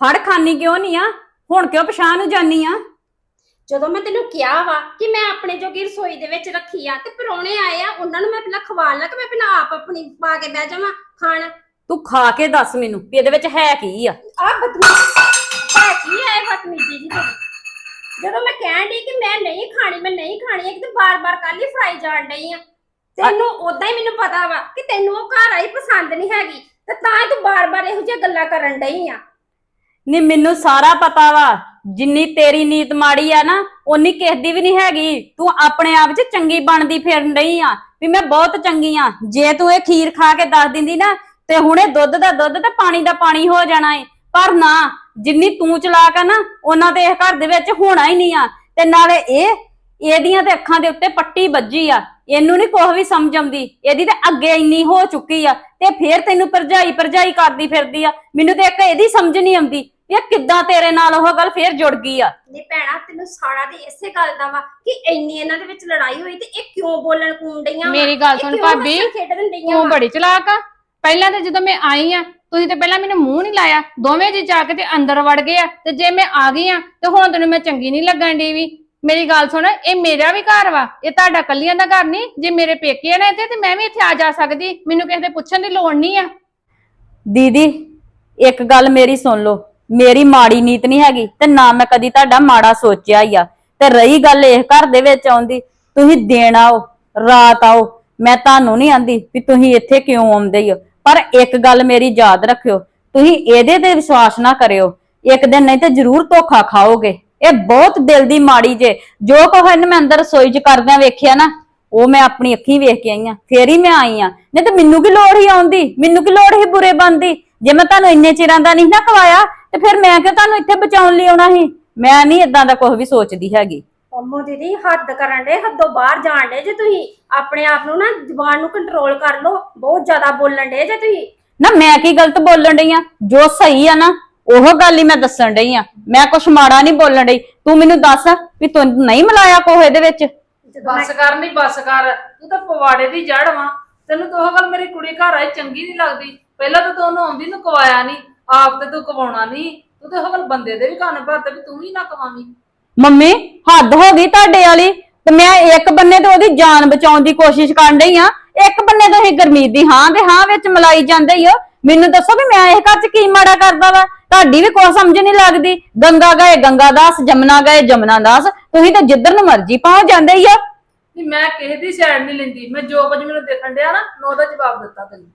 ਫੜ ਖਾਨੀ ਕਿਉਂ ਨਹੀਂ ਆ? ਹੁਣ ਕਿਉਂ ਪਛਾਣ ਨੂੰ ਜਾਨੀ ਆ? ਜਦੋਂ ਮੈਂ ਤੈਨੂੰ ਕਿਹਾ ਵਾ ਕਿ ਮੈਂ ਆਪਣੇ ਜੋਗੀ ਰਸੋਈ ਦੇ ਵਿੱਚ ਰੱਖੀ ਆ ਤੇ ਪਰੌਣੇ ਆਏ ਆ ਉਹਨਾਂ ਨੂੰ ਮੈਂ ਪਹਿਲਾਂ ਖਵਾ ਲਾਂ ਕਿ ਮੈਂ ਪਹਿਲਾਂ ਆਪ ਆਪਣੀ ਪਾ ਕੇ ਬਹਿ ਜਾਵਾਂ ਖਾਣ। ਤੂੰ ਖਾ ਕੇ ਦੱਸ ਮੈਨੂੰ ਵੀ ਇਹਦੇ ਵਿੱਚ ਹੈ ਕੀ ਆ? ਆ ਬਦਮੀਜ਼ ਹੈ ਕੀ ਹੈ ਬਦਮੀਜ਼ੀ ਜੀ ਤੁਹਾਡੀ? ਜਦੋਂ ਮੈਂ ਕਹਿਣ ਡਈ ਕਿ ਮੈਂ ਨਹੀਂ ਖਾਣੀ ਮੈਂ ਨਹੀਂ ਖਾਣੀ ਇੱਕ ਤੇ ਬਾਰ-ਬਾਰ ਕੱਲ ਹੀ ਫਰਾਈ ਜਾਣ ਡਈ ਆ। ਤੈਨੂੰ ਉਦਾਂ ਹੀ ਮੈਨੂੰ ਪਤਾ ਵਾ ਕਿ ਤੈਨੂੰ ਉਹ ਘਰ ਆਈ ਪਸੰਦ ਨਹੀਂ ਹੈਗੀ ਤੇ ਤਾਂ ਹੀ ਤੂੰ ਬਾਰ-ਬਾਰ ਇਹੋ ਜਿਹੀਆਂ ਗੱਲਾਂ ਕਰਨ ਡਈ ਆ। ਨਹੀਂ ਮੈਨੂੰ ਸਾਰਾ ਪਤਾ ਵਾ। ਜਿੰਨੀ ਤੇਰੀ ਨੀਤ ਮਾੜੀ ਆ ਨਾ, ਓਨੀ ਕਿਸੇ ਦੀ ਵੀ ਨਹੀਂ ਹੈਗੀ। ਤੂੰ ਆਪਣੇ ਆਪ 'ਚ ਚੰਗੀ ਬਣਦੀ ਫਿਰ ਨਹੀਂ ਆ ਵੀ ਮੈਂ ਬਹੁਤ ਚੰਗੀ ਆ। ਜੇ ਤੂੰ ਇਹ ਖੀਰ ਖਾ ਕੇ ਦੱਸ ਦਿੰਦੀ ਨਾ, ਤੇ ਹੁਣੇ ਦੁੱਧ ਦਾ ਦੁੱਧ ਤੇ ਪਾਣੀ ਦਾ ਪਾਣੀ ਹੋ ਜਾਣਾ ਏ। ਪਰ ਨਾ, ਜਿੰਨੀ ਤੂੰ ਚਲਾਕ ਆ ਨਾ, ਉਹਨਾਂ ਤੇ ਇਸ ਘਰ ਦੇ ਵਿੱਚ ਹੋਣਾ ਹੀ ਨਹੀਂ ਆ। ਤੇ ਨਾਲੇ ਇਹ, ਇਹਦੀਆਂ ਤੇ ਅੱਖਾਂ ਦੇ ਉੱਤੇ ਪੱਟੀ ਵੱਜੀ ਆ। ਇਹਨੂੰ ਨਹੀਂ ਕੁਛ ਵੀ ਸਮਝ ਆਉਂਦੀ। ਇਹਦੀ ਤੇ ਅੱਗੇ ਇੰਨੀ ਹੋ ਚੁੱਕੀ ਆ। ਤੇ ਫੇਰ ਤੈਨੂੰ ਪਰਜਾਈ ਪਰਜਾਈ ਕਰਦੀ ਫਿਰਦੀ ਆ। ਮੈਨੂੰ ਤੇ ਇੱਕ ਇਹਦੀ ਸਮਝ ਨਹੀਂ ਆਉਂਦੀ। ਇਹ ਕਿੱਦਾਂ ਤੇਰੇ ਨਾਲ ਉਹ ਗੱਲ ਫੇਰ ਜੁੜ ਗਈ ਆ? ਨੇ ਭੈਣਾ ਤੈਨੂੰ ਸਾੜਾ ਤੇ ਇਸੇ ਗੱਲ ਦਾ ਵਾ ਕਿ ਇੰਨੀ ਇਹਨਾਂ ਦੇ ਵਿੱਚ ਲੜਾਈ ਹੋਈ ਤੇ ਇਹ ਕਿਉਂ ਬੋਲਣ ਕੂਣ ਡਈਆਂ ਵਾਂ? ਮੇਰੀ ਗੱਲ ਸੁਣ ਭਾਬੀ, ਤੂੰ? ਬੜੀ ਚਲਾਕ ਆ। ਪਹਿਲਾਂ ਤੇ ਜਦੋਂ ਮੈਂ ਆਈ ਆ ਤੁਸੀਂ ਤੇ ਪਹਿਲਾਂ ਮੈਨੂੰ ਮੂੰਹ ਨਹੀਂ ਲਾਇਆ। ਦੋਵੇਂ ਜੀ ਜਾ ਕੇ ਤੇ ਅੰਦਰ ਵੜ ਗਏ ਆ। ਤੇ ਜੇ ਮੈਂ ਆ ਗਈ ਆ ਤੇ ਹੁਣ ਤੈਨੂੰ ਮੈਂ ਚੰਗੀ ਨਹੀਂ ਲੱਗਣ ਦੀ ਵੀ। ਮੇਰੀ ਗੱਲ ਸੁਣ ਇਹ ਮੇਰਾ ਵੀ ਘਰ ਵਾ। ਇਹ ਤੁਹਾਡਾ ਕੱਲੀਆਂ ਦਾ ਘਰ ਨਹੀਂ। ਜੇ ਮੇਰੇ ਪੇਕੇ ਆ ਨਾ ਇੱਥੇ ਤੇ ਮੈਂ ਵੀ ਇੱਥੇ ਆ ਜਾ ਸਕਦੀ। ਮੈਨੂੰ ਕਿਸੇ ਦੇ ਪੁੱਛਣ ਦੀ ਲੋੜ ਨਹੀਂ ਆ। ਦੀਦੀ ਇੱਕ ਗੱਲ ਮੇਰੀ ਸੁਣ ਲਓ। ਮੇਰੀ ਮਾੜੀ ਨੀਤ ਨਹੀਂ ਹੈਗੀ ਤੇ ਨਾ ਮੈਂ ਕਦੀ ਤੁਹਾਡਾ ਮਾੜਾ ਸੋਚਿਆ ਹੀ ਆ। ਤੇ ਰਹੀ ਗੱਲ ਇਹ ਘਰ ਦੇ ਵਿੱਚ ਆਉਂਦੀ ਤੁਸੀਂ ਦਿਨ ਆਓ, ਰਾਤ ਆਓ, ਮੈਂ ਤੁਹਾਨੂੰ ਨਹੀਂ ਆਂਦੀ ਵੀ ਤੁਸੀਂ ਇੱਥੇ ਕਿਉਂ ਆਉਂਦੇ ਹੋ ਪਰ ਇੱਕ ਗੱਲ ਮੇਰੀ ਯਾਦ ਰੱਖਿਓ, ਤੁਸੀਂ ਇਹਦੇ ਤੇ ਵਿਸ਼ਵਾਸ ਨਾ ਕਰਿਓ। ਇੱਕ ਦਿਨ ਨਹੀਂ ਤੇ ਜ਼ਰੂਰ ਧੋਖਾ ਖਾਓਗੇ। ਇਹ ਬਹੁਤ ਦਿਲ ਦੀ ਮਾੜੀ ਜੇ। ਜੋ ਕੁਝ ਮੈਂ ਅੰਦਰ ਰਸੋਈ 'ਚ ਕਰਦਿਆਂ ਵੇਖਿਆ ਨਾ, ਉਹ ਮੈਂ ਆਪਣੀ ਅੱਖੀਂ ਵੇਖ ਕੇ ਆਈ ਆ, ਫੇਰ ਹੀ ਮੈਂ ਆਈ ਆ। ਨਹੀਂ ਤੇ ਮੈਨੂੰ ਕੀ ਲੋੜ ਹੀ ਆਉਂਦੀ ਮੈਨੂੰ ਕੀ ਲੋੜ ਹੀ ਬੁਰੇ ਬਣਦੀ ਜੇ ਮੈਂ ਤੁਹਾਨੂੰ ਇੰਨੇ ਚਿਰਾਂ ਦਾ ਨਹੀਂ ਨਾ ਕਵਾਇਆ ਤੇ ਫਿਰ ਮੈਂ ਕਿਉਂ ਤੁਹਾਨੂੰ ਇੱਥੇ ਬਚਾਉਣ ਲਈ ਆਉਣਾ ਸੀ? ਮੈਂ ਨਹੀਂ ਇਦਾਂ ਦਾ ਕੁਝ ਵੀ ਸੋਚਦੀ ਹੈਗੀ। ਅੰਮੋ ਦੀਦੀ ਹੱਦ ਕਰਨ ਦੇ ਹੱਦੋਂ ਬਾਹਰ ਜਾਣ ਦੇ ਜੇ ਤੁਸੀਂ। ਆਪਣੇ ਆਪ ਨੂੰ ਨਾ ਜ਼ੁਬਾਨ ਨੂੰ ਕੰਟਰੋਲ ਕਰ ਲਓ ਬਹੁਤ ਜ਼ਿਆਦਾ ਬੋਲਣ ਦੇ ਜੇ ਤੁਸੀਂ। ਨਾ ਮੈਂ ਕੀ ਗਲਤ ਬੋਲਣ ਡਈ ਆ? ਜੋ ਸਹੀ ਆ ਨਾ ਉਹ ਗੱਲ ਹੀ ਮੈਂ ਦੱਸਣ ਡਈ ਆ। ਮੈਂ ਕੁਛ ਮਾੜਾ ਨਹੀਂ ਬੋਲਣ ਡਈ। ਤੂੰ ਮੈਨੂੰ ਦੱਸ ਵੀ ਤੂੰ ਨਹੀਂ ਮਿਲਾਇਆ ਕੋਹ ਇਹਦੇ ਵਿੱਚ? ਜਦੋਂ ਮੈਂ ਬਸ ਕਰ ਨਹੀਂ ਬਸ ਕਰ। ਤੂੰ ਤਾਂ ਪਵਾੜੇ ਦੀ ਜੜ ਵਾਂ। ਤੈਨੂੰ ਤਾਂ ਉਹ ਗੱਲ ਮੇਰੀ ਕੁੜੀ ਘਰ ਆਈ ਚੰਗੀ ਨਹੀਂ ਲੱਗਦੀ। ਪਹਿਲਾਂ ਤਾਂ ਤੂੰ ਉਹਨੂੰ ਆਉਂਦੀ ਨੂੰ ਕਵਾਇਆ ਨਹੀਂ ਆਪ ਤੇ ਤੂੰ ਕਵਾਉਣਾ ਨਹੀਂ ਤੂੰ ਤਾਂ ਉਹ ਗੱਲ ਬੰਦੇ ਦੇ ਵੀ ਕੰਨ ਭਰਦੇ ਵੀ ਤੂੰ ਹੀ ਨਾ ਕਵਾਵੀਂ। ਮੰਮੀ ਹੱਦ ਹੋ ਗਈ ਤੁਹਾਡੇ ਵਾਲੀ ਤੇ ਮੈਂ ਇੱਕ ਬੰਨੇ ਤੇ ਉਹਦੀ ਜਾਨ ਬਚਾਉਣ ਦੀ ਕੋਸ਼ਿਸ਼ ਕਰਨ ਡਈ ਆ। ਇੱਕ ਬੰਨੇ ਤੁਸੀਂ ਗਰਮੀਤ ਦੀ ਹਾਂ ਤੇ ਹਾਂ ਵਿੱਚ ਮਲਾਈ ਜਾਂਦੇ ਹੀ ਹੋ ਮੈਨੂੰ ਦੱਸੋ ਵੀ ਮੈਂ ਇਹ ਘਰ ਚ ਕੀ ਮਾੜਾ ਕਰਦਾ ਵਾ? ਤੁਹਾਡੀ ਵੀ ਕੋਈ ਸਮਝ ਨਹੀਂ ਲੱਗਦੀ। ਗੰਗਾ ਗਏ ਗੰਗਾ ਦਾਸ ਜਮਨਾ ਗਏ ਜਮਨਾ ਦਾਸ। ਤੁਸੀਂ ਤਾਂ ਜਿੱਧਰ ਨੂੰ ਮਰਜ਼ੀ ਪਹੁੰਚ ਜਾਂਦੇ ਹੀ ਹੋ ਨਹੀਂ ਮੈਂ ਕਿਸੇ ਦੀ ਸਾਈਡ ਨਹੀਂ ਲੈਂਦੀ। ਮੈਂ ਜੋ ਕੁਝ ਮੈਨੂੰ ਦੇਖਣ ਡਿਆ ਨਾ ਮੈਂ ਉਹਦਾ ਜਵਾਬ ਦਿੱਤਾ ਤੈਨੂੰ।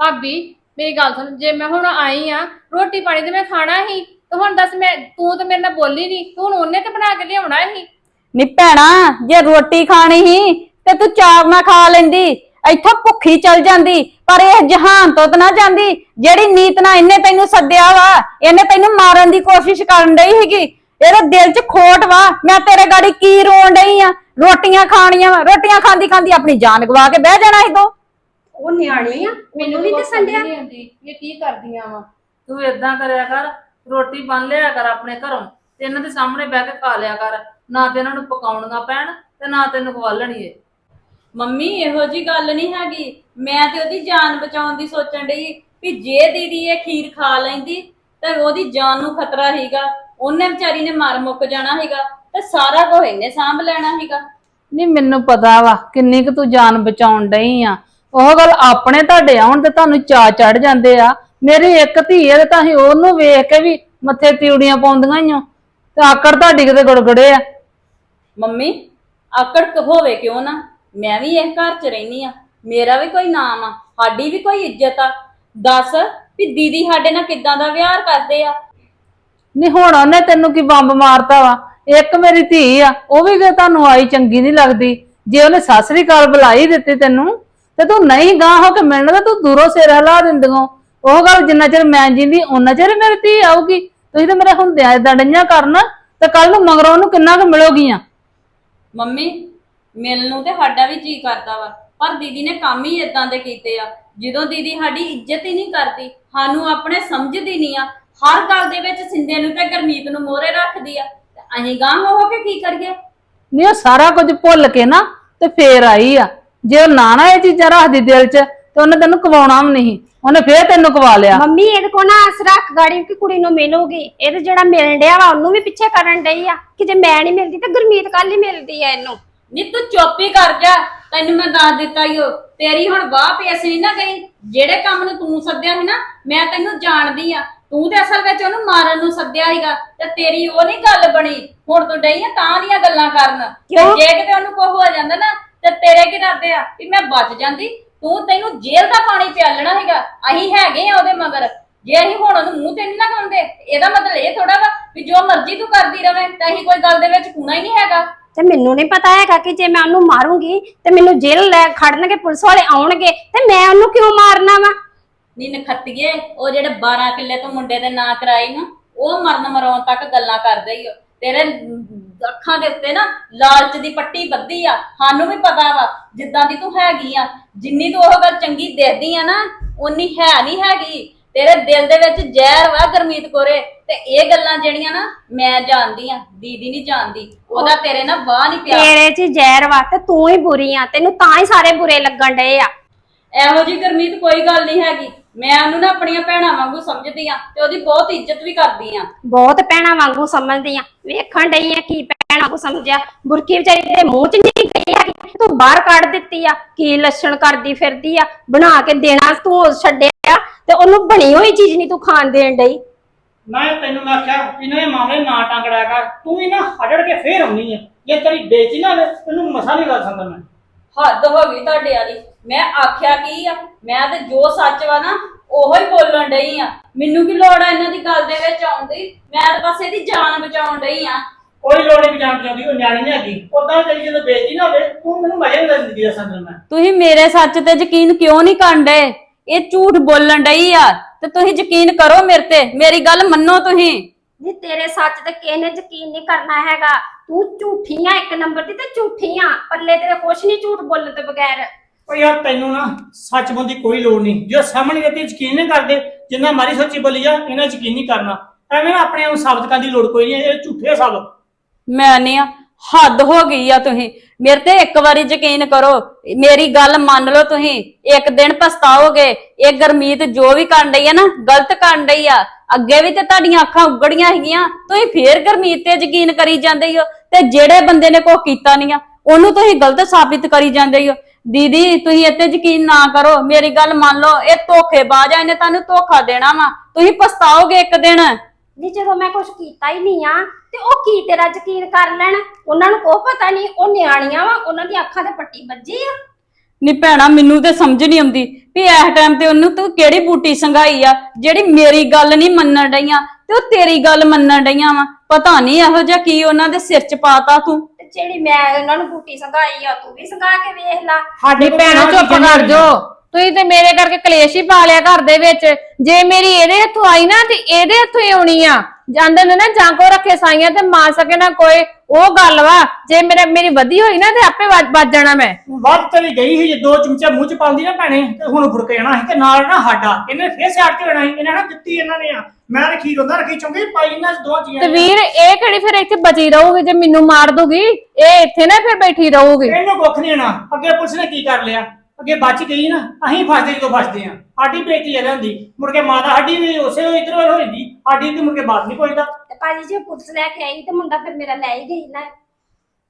ਭਾਬੀ ਮੇਰੀ ਗੱਲ ਸੁਣ, ਜੇ ਮੈਂ ਹੁਣ ਆਈ ਆ, ਰੋਟੀ ਪਾਣੀ ਤੇ ਮੈਂ ਖਾਣਾ ਹੀ, ਤੇ ਹੁਣ ਦੱਸ ਮੈਂ, ਤੂੰ ਤੇ ਮੇਰੇ ਨਾਲ ਬੋਲੀ ਨਹੀਂ ਤੂੰ ਹੁਣ ਉਹਨੇ ਤੇ ਬਣਾ ਕੇ ਲਿਆਉਣਾ ਹੀ। ਨੀ ਭੈਣਾ, ਜੇ ਰੋਟੀ ਖਾਣੀ ਸੀ ਤੇ ਤੂੰ ਚਾਰ ਨਾ ਖਾ ਲੈਂਦੀ, ਇੱਥੋਂ ਭੁੱਖੀ ਚਲ ਜਾਂਦੀ, ਪਰ ਇਹ ਜਹਾਨ ਤੋਂ ਤਾਂ ਨਾ ਜਾਂਦੀ, ਜਿਹੜੀ ਨੀਤ ਨਾਲ ਇਹਨੇ ਤੈਨੂੰ ਸੱਦਿਆ ਵਾ, ਇਹਨੇ ਤੈਨੂੰ ਮਾਰਨ ਦੀ ਕੋਸ਼ਿਸ਼ ਕਰਨ ਡਈ ਹੈਗੀ ਇਹਦੇ ਦਿਲ 'ਚ ਖੋਟ ਵਾ, ਮੈਂ ਤੇਰੇ ਗਾੜੀ ਕੀ ਰੋਣ ਡਈ ਆ, ਰੋਟੀਆਂ ਖਾਣੀਆਂ ਵਾ, ਰੋਟੀਆਂ ਖਾਂਦੀ ਖਾਂਦੀ ਆਪਣੀ ਜਾਨ ਗਵਾ ਕੇ ਬਹਿ ਜਾਣਾ ਸੀ ਤੂੰ। ਉਹ ਨਿਆਣੀ ਆ ਮੈਨੂੰ ਨਹੀਂ ਦੱਸਣ ਡਿਆ। ਇਹ ਕੀ ਕਰਦੀਆਂ ਵਾ। ਤੂੰ ਇਦਾਂ ਕਰਿਆ ਕਰ ਰੋਟੀ ਬਣ ਲਿਆ ਕਰ ਆਪਣੇ ਘਰੋਂ ਤੇ ਇਹਨਾਂ ਦੇ ਸਾਹਮਣੇ ਬਹਿ ਕੇ ਖਾ ਲਿਆ ਕਰ ਨਾ ਤੇ ਇਹਨਾਂ ਨੂੰ ਪਕਾਉਣੀਆਂ ਪੈਣ ਤੇ ਨਾ ਤੈਨੂੰ ਖਵਾਲਣੀ ਏ ਮੰਮੀ ਇਹੋ ਜੀ ਗੱਲ ਨਹੀਂ ਹੈਗੀ। ਮੈਂ ਤੇ ਉਹਦੀ ਜਾਨ ਬਚਾਉਣ ਦੀ ਸੋਚਣ ਡਈ ਵੀ ਜੇ ਦੀਦੀ ਇਹ ਖੀਰ ਖਾ ਲੈਂਦੀ ਤੇ ਉਹਦੀ ਜਾਨ ਨੂੰ ਖਤਰਾ ਹੈਗਾ ਉਹਨੇ ਵਿਚਾਰੀ ਨੇ ਮਰ ਮੁੱਕ ਜਾਣਾ ਹੈਗਾ ਤੇ ਸਾਰਾ ਕੁਝ ਇਹਨੇ ਸਾਂਭ ਲੈਣਾ ਹੈਗਾ ਨਹੀਂ ਮੈਨੂੰ ਪਤਾ ਵਾ ਕਿੰਨੀ ਕੁ ਤੂੰ ਜਾਨ ਬਚਾਉਣ ਡਈ ਆ। ਉਹ ਗੱਲ ਆਪਣੇ ਤੁਹਾਡੇ ਆਉਣ ਤੇ ਤੁਹਾਨੂੰ ਚਾ ਚੜ ਜਾਂਦੇ ਆ। ਮੇਰੀ ਇੱਕ ਧੀ ਹੈ ਤੇ ਤੁਸੀਂ ਉਹਨੂੰ ਵੇਖ ਕੇ ਵੀ ਮੱਥੇ ਤਿਉੜੀਆਂ ਪਾਉਂਦੀਆਂ ਹੀ ਹੋ ਤੇ ਆਕੜ ਤੁਹਾਡੀ ਕਿਤੇ ਗੜਗੜੇ ਆ। ਮੰਮੀ ਆਕੜ ਕ ਹੋਵੇ ਕਿਉਂ ਨਾ? ਮੈਂ ਵੀ ਇਹ ਘਰ 'ਚ ਰਹਿਨੀ ਆ। ਮੇਰਾ ਵੀ ਕੋਈ ਨਾਮ ਆ ਸਾਡੀ ਵੀ ਕੋਈ ਇੱਜ਼ਤ ਆ। ਦੱਸ ਵੀ ਦੀਦੀ ਸਾਡੇ ਨਾਲ ਕਿੱਦਾਂ ਦਾ ਵਿਹਾਰ ਕਰਦੇ ਆ? ਨਹੀਂ ਹੁਣ ਉਹਨੇ ਤੈਨੂੰ ਕੀ ਬੰਬ ਮਾਰਤਾ ਵਾ? ਇੱਕ ਮੇਰੀ ਧੀ ਆ ਉਹ ਵੀ ਜੇ ਤੁਹਾਨੂੰ ਆਈ ਚੰਗੀ ਨਹੀਂ ਲੱਗਦੀ। ਜੇ ਉਹਨੇ ਸਾਸਰੀ ਕਾਲ ਬੁਲਾਈ ਦਿੱਤੀ ਤੈਨੂੰ ਤੇ ਤੂੰ ਨਹੀਂ ਗਾਂ ਹੋ ਕੇ ਮਿਲਣਾ ਤੇ ਤੂੰ ਦੂਰੋਂ ਸਿਰ ਹਿਲਾ ਦਿੰਦੀਆਂ ਉਹ ਗੱਲ ਜਿੰਨਾ ਚਿਰ ਮੈਂ ਜਿੰਦੀ ਉਹਨਾਂ ਚਿਰ ਮੇਰੀ ਧੀ ਆਊਗੀ। ਤੁਸੀਂ ਤਾਂ ਮੇਰੇ ਹੁੰਦਿਆਂ ਏਦਾਂ ਡਈਆਂ ਕਰਨ ਤੇ ਕੱਲ ਨੂੰ ਮਗਰੋਂ ਉਹਨੂੰ ਕਿੰਨਾ ਕੁ ਮਿਲੋਗੀਆਂ? ਮੰਮੀ ਮਿਲਣ ਨੂੰ ਤੇ ਸਾਡਾ ਵੀ ਜੀ ਕਰਦਾ ਵਾ ਪਰ ਦੀਦੀ ਨੇ ਕੰਮ ਹੀ ਇਦਾਂ ਦੇ ਕੀਤੇ ਆ। ਜਦੋਂ ਦੀਦੀ ਸਾਡੀ ਇੱਜ਼ਤ ਹੀ ਨਹੀਂ ਕਰਦੀ ਸਾਨੂੰ ਆਪਣੇ ਸਮਝਦੀ ਨਹੀਂ ਆ। ਹਰ ਗੱਲ ਦੇ ਵਿੱਚ ਸਿੰਦੇ ਨੂੰ ਤੇ ਗਰਮੀਤ ਨੂੰ ਮੋਹਰੇ ਰੱਖਦੀ ਆ। ਤੇ ਅਸੀਂ ਗਾਂ ਹੋ ਕੇ ਕੀ ਕਰੀਏ? ਨਹੀਂ ਉਹ ਸਾਰਾ ਕੁਝ ਭੁੱਲ ਕੇ ਨਾ ਤੇ ਫੇਰ ਆਈ ਆ। ਜੇ ਉਹ ਨਾ ਨਾ ਇਹ ਚੀਜ਼ਾਂ ਰੱਖਦੀ ਦਿਲ 'ਚ ਤੇ ਉਹਨੇ ਤੈਨੂੰ ਕਵਾਉਣਾ ਵੀ ਨਹੀਂ। ਉਹਨੇ ਫੇਰ ਤੈਨੂੰ ਕਵਾ ਲਿਆ। ਮੰਮੀ ਇਹਦੇ ਕੋ ਨਾ ਆਸ ਰੱਖ ਗਾੜੀ ਕਿ ਕੁੜੀ ਨੂੰ ਮਿਲੂਗੀ। ਇਹ ਤੇ ਜਿਹੜਾ ਮਿਲਣ ਡਿਆ ਵਾ ਉਹਨੂੰ ਵੀ ਪਿੱਛੇ ਕਰਨ ਡਈ ਆ ਕਿ ਜੇ ਮੈਂ ਨਹੀਂ ਮਿਲਦੀ ਤਾਂ ਗੁਰਮੀਤ ਕੱਲ ਹੀ ਮਿਲਦੀ ਆ ਇਹਨੂੰ। ਨੀ ਤੂੰ ਚੁੱਪ ਹੀ ਕਰ ਜਾ। ਤੈਨੂੰ ਮੈਂ ਦੱਸ ਦਿੱਤਾ ਈ ਓ ਤੇਰੀ ਹੁਣ ਵਾਹ ਪੇਸ ਨਹੀਂ ਨਾ ਗਈ। ਜਿਹੜੇ ਕੰਮ ਨੂੰ ਤੂੰ ਸੱਦਿਆ ਸੀ ਨਾ ਮੈਂ ਤੈਨੂੰ ਜਾਣਦੀ ਆ। ਤੂੰ ਤੇ ਅਸਲ ਵਿੱਚ ਉਹਨੂੰ ਮਾਰਨ ਨੂੰ ਸੱਦਿਆ ਸੀਗਾ ਤੇ ਤੇਰੀ ਉਹ ਨਹੀਂ ਗੱਲ ਬਣੀ। ਹੁਣ ਤੂੰ ਡਈ ਆ ਤਾਂ ਦੀਆਂ ਗੱਲਾਂ ਕਰਨ? ਜੇ ਕਿਤੇ ਉਹਨੂੰ ਕੁਝ ਹੋ ਜਾਂਦਾ ਨਾ ਤੇ ਤੇਰੇ ਕੀ ਇਰਾਦੇ ਆ? ਵੀ ਮੈਂ ਬਚ ਜਾਂਦੀ ਤੂੰ ਤੈਨੂੰ ਜੇਲ੍ਹ ਦਾ ਪਾਣੀ ਪਿਆਲਣਾ ਹੈਗਾ। ਅਸੀਂ ਹੈਗੇ ਆ ਉਹਦੇ ਮਗਰ। ਜੇ ਅਸੀਂ ਹੁਣ ਉਹਨੂੰ ਮੂੰਹ ਤੇ ਨਹੀਂ ਲਗਾਉਂਦੇ ਇਹਦਾ ਮਤਲਬ ਇਹ ਥੋੜਾ ਵਾ ਵੀ ਜੋ ਮਰਜ਼ੀ ਤੂੰ ਕਰਦੀ ਰਵੇਂ ਤਾਂ ਅਸੀਂ ਕੋਈ ਗੱਲ ਦੇ ਵਿੱਚ ਕੂਣਾ ਹੀ ਨਹੀਂ ਹੈਗਾ। ਤੇ ਮੈਨੂੰ ਨਹੀਂ ਪਤਾ ਹੈਗਾ ਕਿ ਜੇ ਮੈਂ ਉਹਨੂੰ ਮਾਰੂੰਗੀ ਤੇ ਮੈਨੂੰ ਜੇਲ੍ਹ ਲੈ ਖੜਨਗੇ ਪੁਲਿਸ ਵਾਲੇ ਆਉਣਗੇ ਤੇ ਮੈਂ ਉਹਨੂੰ ਕਿਉਂ ਮਾਰਨਾ ਵਾ? ਨੀ ਨਖੱਤੀਏ ਉਹ ਜਿਹੜੇ 12 ਕਿੱਲੇ ਤੋਂ ਮੁੰਡੇ ਦੇ ਨਾਂ ਕਰਾਈ ਨਾ ਉਹ ਮਰਨ ਮਰਾਉਣ ਤੱਕ ਗੱਲਾਂ ਕਰਦੇ ਹੀ। ਤੇਰੇ ਅੱਖਾਂ ਦੇ ਉੱਤੇ ਨਾ ਲਾਲਚ ਦੀ ਪੱਟੀ ਬੱਧੀ ਆ ਸਾਨੂੰ ਵੀ ਪਤਾ ਵਾ ਜਿੱਦਾਂ ਦੀ ਤੂੰ ਹੈਗੀ ਆ। ਜਿੰਨੀ ਤੂੰ ਉਹ ਗੱਲ ਚੰਗੀ ਦੇਖਦੀ ਆ ਨਾ ਉਨੀ ਹੈ ਨਹੀਂ ਹੈਗੀ। ਤੇਰੇ ਦਿਲ ਦੇ ਵਿੱਚ ਜ਼ਹਿਰ ਵਾ ਗਰਮੀਤ ਕੋਰੇ ਤੇ ਇਹ ਗੱਲਾਂ ਜਿਹੜੀਆਂ ਨਾ ਮੈਂ ਜਾਣਦੀ ਆ ਦੀਦੀ ਨਹੀਂ ਜਾਣਦੀ। ਉਹਦਾ ਤੇਰੇ ਨਾਲ ਵਾਹ ਨਹੀਂ ਪਿਆ। ਤੇਰੇ 'ਚ ਜ਼ਹਿਰ ਵਾ ਤੇ ਤੂੰ ਹੀ ਬੁਰੀ ਆ ਤੈਨੂੰ ਤਾਂ ਹੀ ਸਾਰੇ ਬੁਰੇ ਲੱਗਣ ਡਏ ਆ। ਇਹੋ ਜੀ ਗਰਮੀਤ ਕੋਈ ਗੱਲ ਨਹੀਂ ਹੈਗੀ। ਮੈਂ ਉਹਨੂੰ ਨਾ ਆਪਣੀਆਂ ਭੈਣਾਂ ਵਾਂਗੂ ਸਮਝਦੀ ਆ ਤੇ ਉਹਦੀ ਬਹੁਤ ਇੱਜ਼ਤ ਵੀ ਕਰਦੀ ਆ। ਬਹੁਤ ਭੈਣਾਂ ਵਾਂਗੂ ਸਮਝਦੀ ਆ। ਵੇਖਣ ਡਈ ਆ ਕੀ ਭੈਣਾਂ ਵਾਂਗੂ ਸਮਝਿਆ। ਬੁਰਕੀ ਵਿਚਾਰੀ ਦੇ ਮੂੰਹ 'ਚ ਨਹੀਂ ਗਈ ਹੈਗੀ। ਤੂੰ ਬਾਹਰ ਕੱਢ ਦਿੱਤੀ ਆ। ਕੀ ਲੱਛਣ ਕਰਦੀ ਫਿਰਦੀ ਆ। ਬਣਾ ਕੇ ਦੇਣਾ ਤੂੰ ਛੱਡਿਆ। ਤੇ ਉਹਨੂੰ ਬਣੀ ਹੋਈ ਚੀਜ਼ ਨਹੀਂ ਤੂੰ ਖਾਣ ਦੇਣ ਡਈ। ਮੈਂ ਤੈਨੂੰ ਮੈਂ ਆਖਿਆ ਇਹਨਾਂ ਮਾਮਲੇ ਨਾ ਟੰਗੜਿਆ ਕਰ। ਤੂੰ ਵੀ ਨਾ ਹੜੜ ਕੇ ਫੇਰ ਆਉਣੀ ਆ। ਜੇ ਤੇਰੀ ਬੇਇੱਜ਼ਤੀ ਨਾ ਹੋਵੇ ਤੈਨੂੰ ਮਸਾ ਨਹੀਂ ਗੱਲ ਸਕਦਾ ਮੈਂ। ਹੱਦ ਹੋ ਗਈ ਤੁਹਾਡੇ ਵਾਲੀ। ਮੈਂ ਆਖਿਆ ਕੀ ਆ? ਮੈਂ ਤੇ ਜੋ ਸੱਚ ਵਾ ਨਾ ਉਹੋ ਹੀ ਬੋਲਣ ਡਈ ਆ। ਮੈਨੂੰ ਕੀ ਲੋੜ ਆ ਇਹਨਾਂ ਦੀ ਗੱਲ ਦੇ ਵਿੱਚ ਆਉਣ ਦੀ? ਮੈਂ ਤਾਂ ਬਸ ਇਹਦੀ ਜਾਨ ਬਚਾਉਣ ਡਈ ਆ। ਕੋਈ ਲੋੜ ਨਹੀਂ ਜਾਣ ਚਾਹੁੰਦੀ ਉਹ ਨਿਆਣੀ ਨਹੀਂ ਹੈਗੀ। ਉਦਾਂ ਤੇਰੀ ਜਦੋਂ ਬੇਇੱਜ਼ਤੀ ਨਾ ਹੋਵੇ ਤੂੰ ਮੈਨੂੰ ਮਜ਼ੇ ਨਾਲ ਜ਼ਿੰਦਗੀ ਦਾ ਸੰਦਰ ਮੈਂ। ਤੁਸੀਂ ਮੇਰੇ ਸੱਚ ਤੇ ਯਕੀਨ ਕਿਉਂ ਨਹੀਂ ਕਰਦੇ ਇਹ ਝੂਠ ਬੋਲਣ ਡਈ ਆ। ਤੇ ਤੁਸੀਂ ਯਕੀਨ ਕਰੋ ਮੇਰੇ ਤੇ। ਮੇਰੀ ਗੱਲ ਮੰਨੋ ਤੁਸੀਂ। ਨਹੀਂ ਤੇਰੇ ਸੱਚ ਤੇ ਕਿਸੇ ਨੇ ਯਕੀਨ ਨਹੀਂ ਕਰਨਾ ਹੈਗਾ। ਤੂੰ ਝੂਠੀ ਆ ਇੱਕ ਨੰਬਰ ਦੀ ਤੇ ਝੂਠੀ ਆ। ਪੱਲੇ ਤੇਰੇ ਕੁਛ ਨਹੀਂ ਝੂਠ ਬੋਲਣ ਤੋਂ ਬਗੈਰ। ਉਹ ਯਾਰ ਤੈਨੂੰ ਨਾ ਸੱਚ ਬੋਲਣ ਦੀ ਕੋਈ ਲੋੜ ਨਹੀਂ। ਜੋ ਸਾਹਮਣੇ ਤੇ ਯਕੀਨ ਨਹੀਂ ਕਰਦੇ, ਜਿੰਨਾ ਮਾਰੀ ਸੱਚੀ ਬੋਲੀ ਜਾ ਇਹਨਾਂ ਯਕੀਨ ਨਹੀਂ ਕਰਨਾ। ਐਵੇਂ ਨਾ ਆਪਣੇ ਆਪ ਸਾਬਤ ਕਰਨ ਦੀ ਲੋੜ ਕੋਈ ਨਹੀਂ, ਇਹ ਝੂਠੇ ਸਭ। ਮੈਂ ਨਹੀਂ ਆ, ਹੱਦ ਹੋ ਗਈ ਆ ਤੁਸੀਂ। ਮੇਰੇ ਤੇ ਇੱਕ ਵਾਰੀ ਯਕੀਨ ਕਰੋ, ਮੇਰੀ ਗੱਲ ਮੰਨ ਲਓ ਤੁਸੀਂ। ਇੱਕ ਦਿਨ ਪਛਤਾਓਗੇ, ਇਹ ਗਰਮੀਤ ਜੋ ਵੀ ਕਰਨ ਡਈ ਆ ਨਾ, ਗਲਤ ਕਰਨ ਡਈ ਆ। ਅੱਗੇ ਵੀ ਤੇ ਤੁਹਾਡੀਆਂ ਅੱਖਾਂ ਉਗੜੀਆਂ ਹੈਗੀਆਂ ਤੁਸੀਂ ਫੇਰ ਗਰਮੀਤ ਤੇ ਯਕੀਨ ਕਰੀ ਜਾਂਦੇ ਹੋ ਤੇ ਜਿਹੜੇ ਬੰਦੇ ਨੇ ਕੁਛ ਕੀਤਾ ਨਹੀਂ ਆ ਉਹਨੂੰ ਤੁਸੀਂ ਗਲਤ ਸਾਬਿਤ ਕਰੀ ਜਾਂਦੇ ਹੋ। ਦੀਦੀ ਤੁਸੀਂ ਇੱਥੇ ਯਕੀਨ ਨਾ ਕਰੋ ਮੇਰੀ ਗੱਲ ਮੰਨ ਲਓ ਇਹ ਧੋਖੇਬਾਜ਼ ਆ ਇਹਨੇ ਤੁਹਾਨੂੰ ਧੋਖਾ ਦੇਣਾ ਵਾ। ਤੁਸੀਂ ਪਛਤਾਓਗੇ ਇੱਕ ਦਿਨ। ਨਹੀਂ ਜਦੋਂ ਮੈਂ ਕੁਛ ਕੀਤਾ ਹੀ ਨਹੀਂ ਆ ਤੇ ਉਹ ਕੀ ਤੇਰਾ ਯਕੀਨ ਕਰ ਲੈਣ? ਉਹਨਾਂ ਨੂੰ ਕੋਈ ਪਤਾ ਨਹੀਂ ਉਹ ਨਿਆਣੀਆਂ ਵਾ ਉਹਨਾਂ ਦੀ ਅੱਖਾਂ ਤੇ ਪੱਟੀ ਵੱਜੀ ਆ। ਨੀ ਭੈਣਾ ਮੈਨੂੰ ਤੇ ਸਮਝ ਨਹੀਂ ਆਉਂਦੀ ਵੀ ਇਸ ਟਾਈਮ ਤੇ ਉਹਨੂੰ ਤੂੰ ਕਿਹੜੀ ਬੂਟੀ ਸੰਘਾਈ ਆ ਜਿਹੜੀ ਮੇਰੀ ਗੱਲ ਨਹੀਂ ਮੰਨਣ ਡਈਆਂ ਤੇ ਉਹ ਤੇਰੀ ਗੱਲ ਮੰਨਣ ਡਈਆਂ ਵਾ। ਪਤਾ ਨਹੀਂ ਇਹੋ ਜਿਹਾ ਕੀ ਉਹਨਾਂ ਦੇ ਸਿਰ 'ਚ ਪਾਤਾ ਤੇ। ਜਿਹੜੀ ਮੈਂ ਉਹਨਾਂ ਨੂੰ ਬੂਟੀ ਸੰਘਾਈ ਆ ਤੂੰ ਵੀ ਸੰਘਾ ਕੇ ਵੇਖ ਲਾ। ਸਾਡੇ ਨੀ ਭੈਣੋ ਚੁੱਪ ਕਰ ਜੋ ਤੁਸੀਂ ਤੇ ਮੇਰੇ ਕਰਕੇ ਕਲੇਸ਼ ਹੀ ਪਾ ਲਿਆ ਘਰ ਦੇ ਵਿੱਚ। ਜੇ ਮੇਰੀ ਇਹਦੇ ਹੱਥੋਂ ਆਈ ਨਾ ਤੇ ਇਹਦੇ ਹੱਥੋਂ ਹੀ ਆਉਣੀ ਆ। ਜਾਂਦੇ ਨੇ ਨਾ ਜਾਂਕੋ ਰੱਖੇ ਸਾਈਆਂ ਤੇ ਮਾਰ ਸਕੇ ਨਾ ਕੋਈ। ਉਹ ਗੱਲ ਵਾ ਜੇ ਮੇਰੇ ਮੇਰੀ ਵਧੀ ਹੋਈ ਨਾ ਤੇ ਆਪੇ ਵੱਜ ਵੱਜ ਜਾਣਾ ਮੈਂ। ਵੱਧ ਚਲੀ ਗਈ ਸੀ ਜੇ ਦੋ ਚਮਚੇ ਮੂੰਹ ਚ ਪਾਉਂਦੀ ਨਾ ਭੈਣੇ ਤੇ ਹੁਣ ਫੁਰਕ ਜਾਣਾ ਸੀ ਤੇ ਨਾਲ ਨਾ ਸਾਡਾ। ਇਹਨੇ ਫੇਰ ਸਿਆੜ ਕੇ ਲੈਣਾ ਸੀ ਇਹਨੇ ਨਾ ਦਿੱਤੀ ਇਹਨਾਂ ਨੇ ਆ। ਮੈਂ ਤੇ ਖੀਰ ਹੁੰਦਾ ਰੱਖੀ ਚੁੰਗੀ ਪਾਈ ਇਹਨਾਂ ਦੋ ਤੇ ਚੀਜ਼ਾਂ ਵੀਰ ਇਹ ਕਿਹੜੀ ਫਿਰ ਇੱਥੇ ਬਚੀ ਰਹੂਗੀ ਜੇ ਮੈਨੂੰ ਮਾਰ ਦੂਗੀ ਇਹ ਇੱਥੇ ਨਾ ਫਿਰ ਬੈਠੀ ਰਹੂਗੀ। ਇਹਨੂੰ ਕੁੱਖ ਨਹੀਂ ਆਣਾ ਅੱਗੇ ਪੁਲਿਸ ਨੇ ਕੀ ਕਰ ਲਿਆ? ਅੱਗੇ ਬਚ ਗਈ ਨਾ ਅਸੀਂ ਫਸਦੇ ਜਦੋਂ ਫਸਦੇ ਆ ਸਾਡੀ ਬੇਇੱਜ਼ਤੀ ਇਹਦੇ ਹੁੰਦੀ ਮੁੜ ਕੇ ਮਾਤਾ ਸਾਡੀ ਵੀ ਉਸੇ ਇਧਰੋਂ ਹੋ ਜਾਂਦੀ ਸਾਡੀ ਤੇ ਮੁੜ ਕੇ ਬਾਤ ਨਹੀਂ ਪੁੱਛਦਾ ਤੇ ਭਾਜੀ ਜੇ ਪੁਲਿਸ ਲੈ ਕੇ ਆਈ ਤੇ ਮੁੰਡਾ ਫਿਰ ਮੇਰਾ ਲੈ ਹੀ ਗਈ ਨਾ।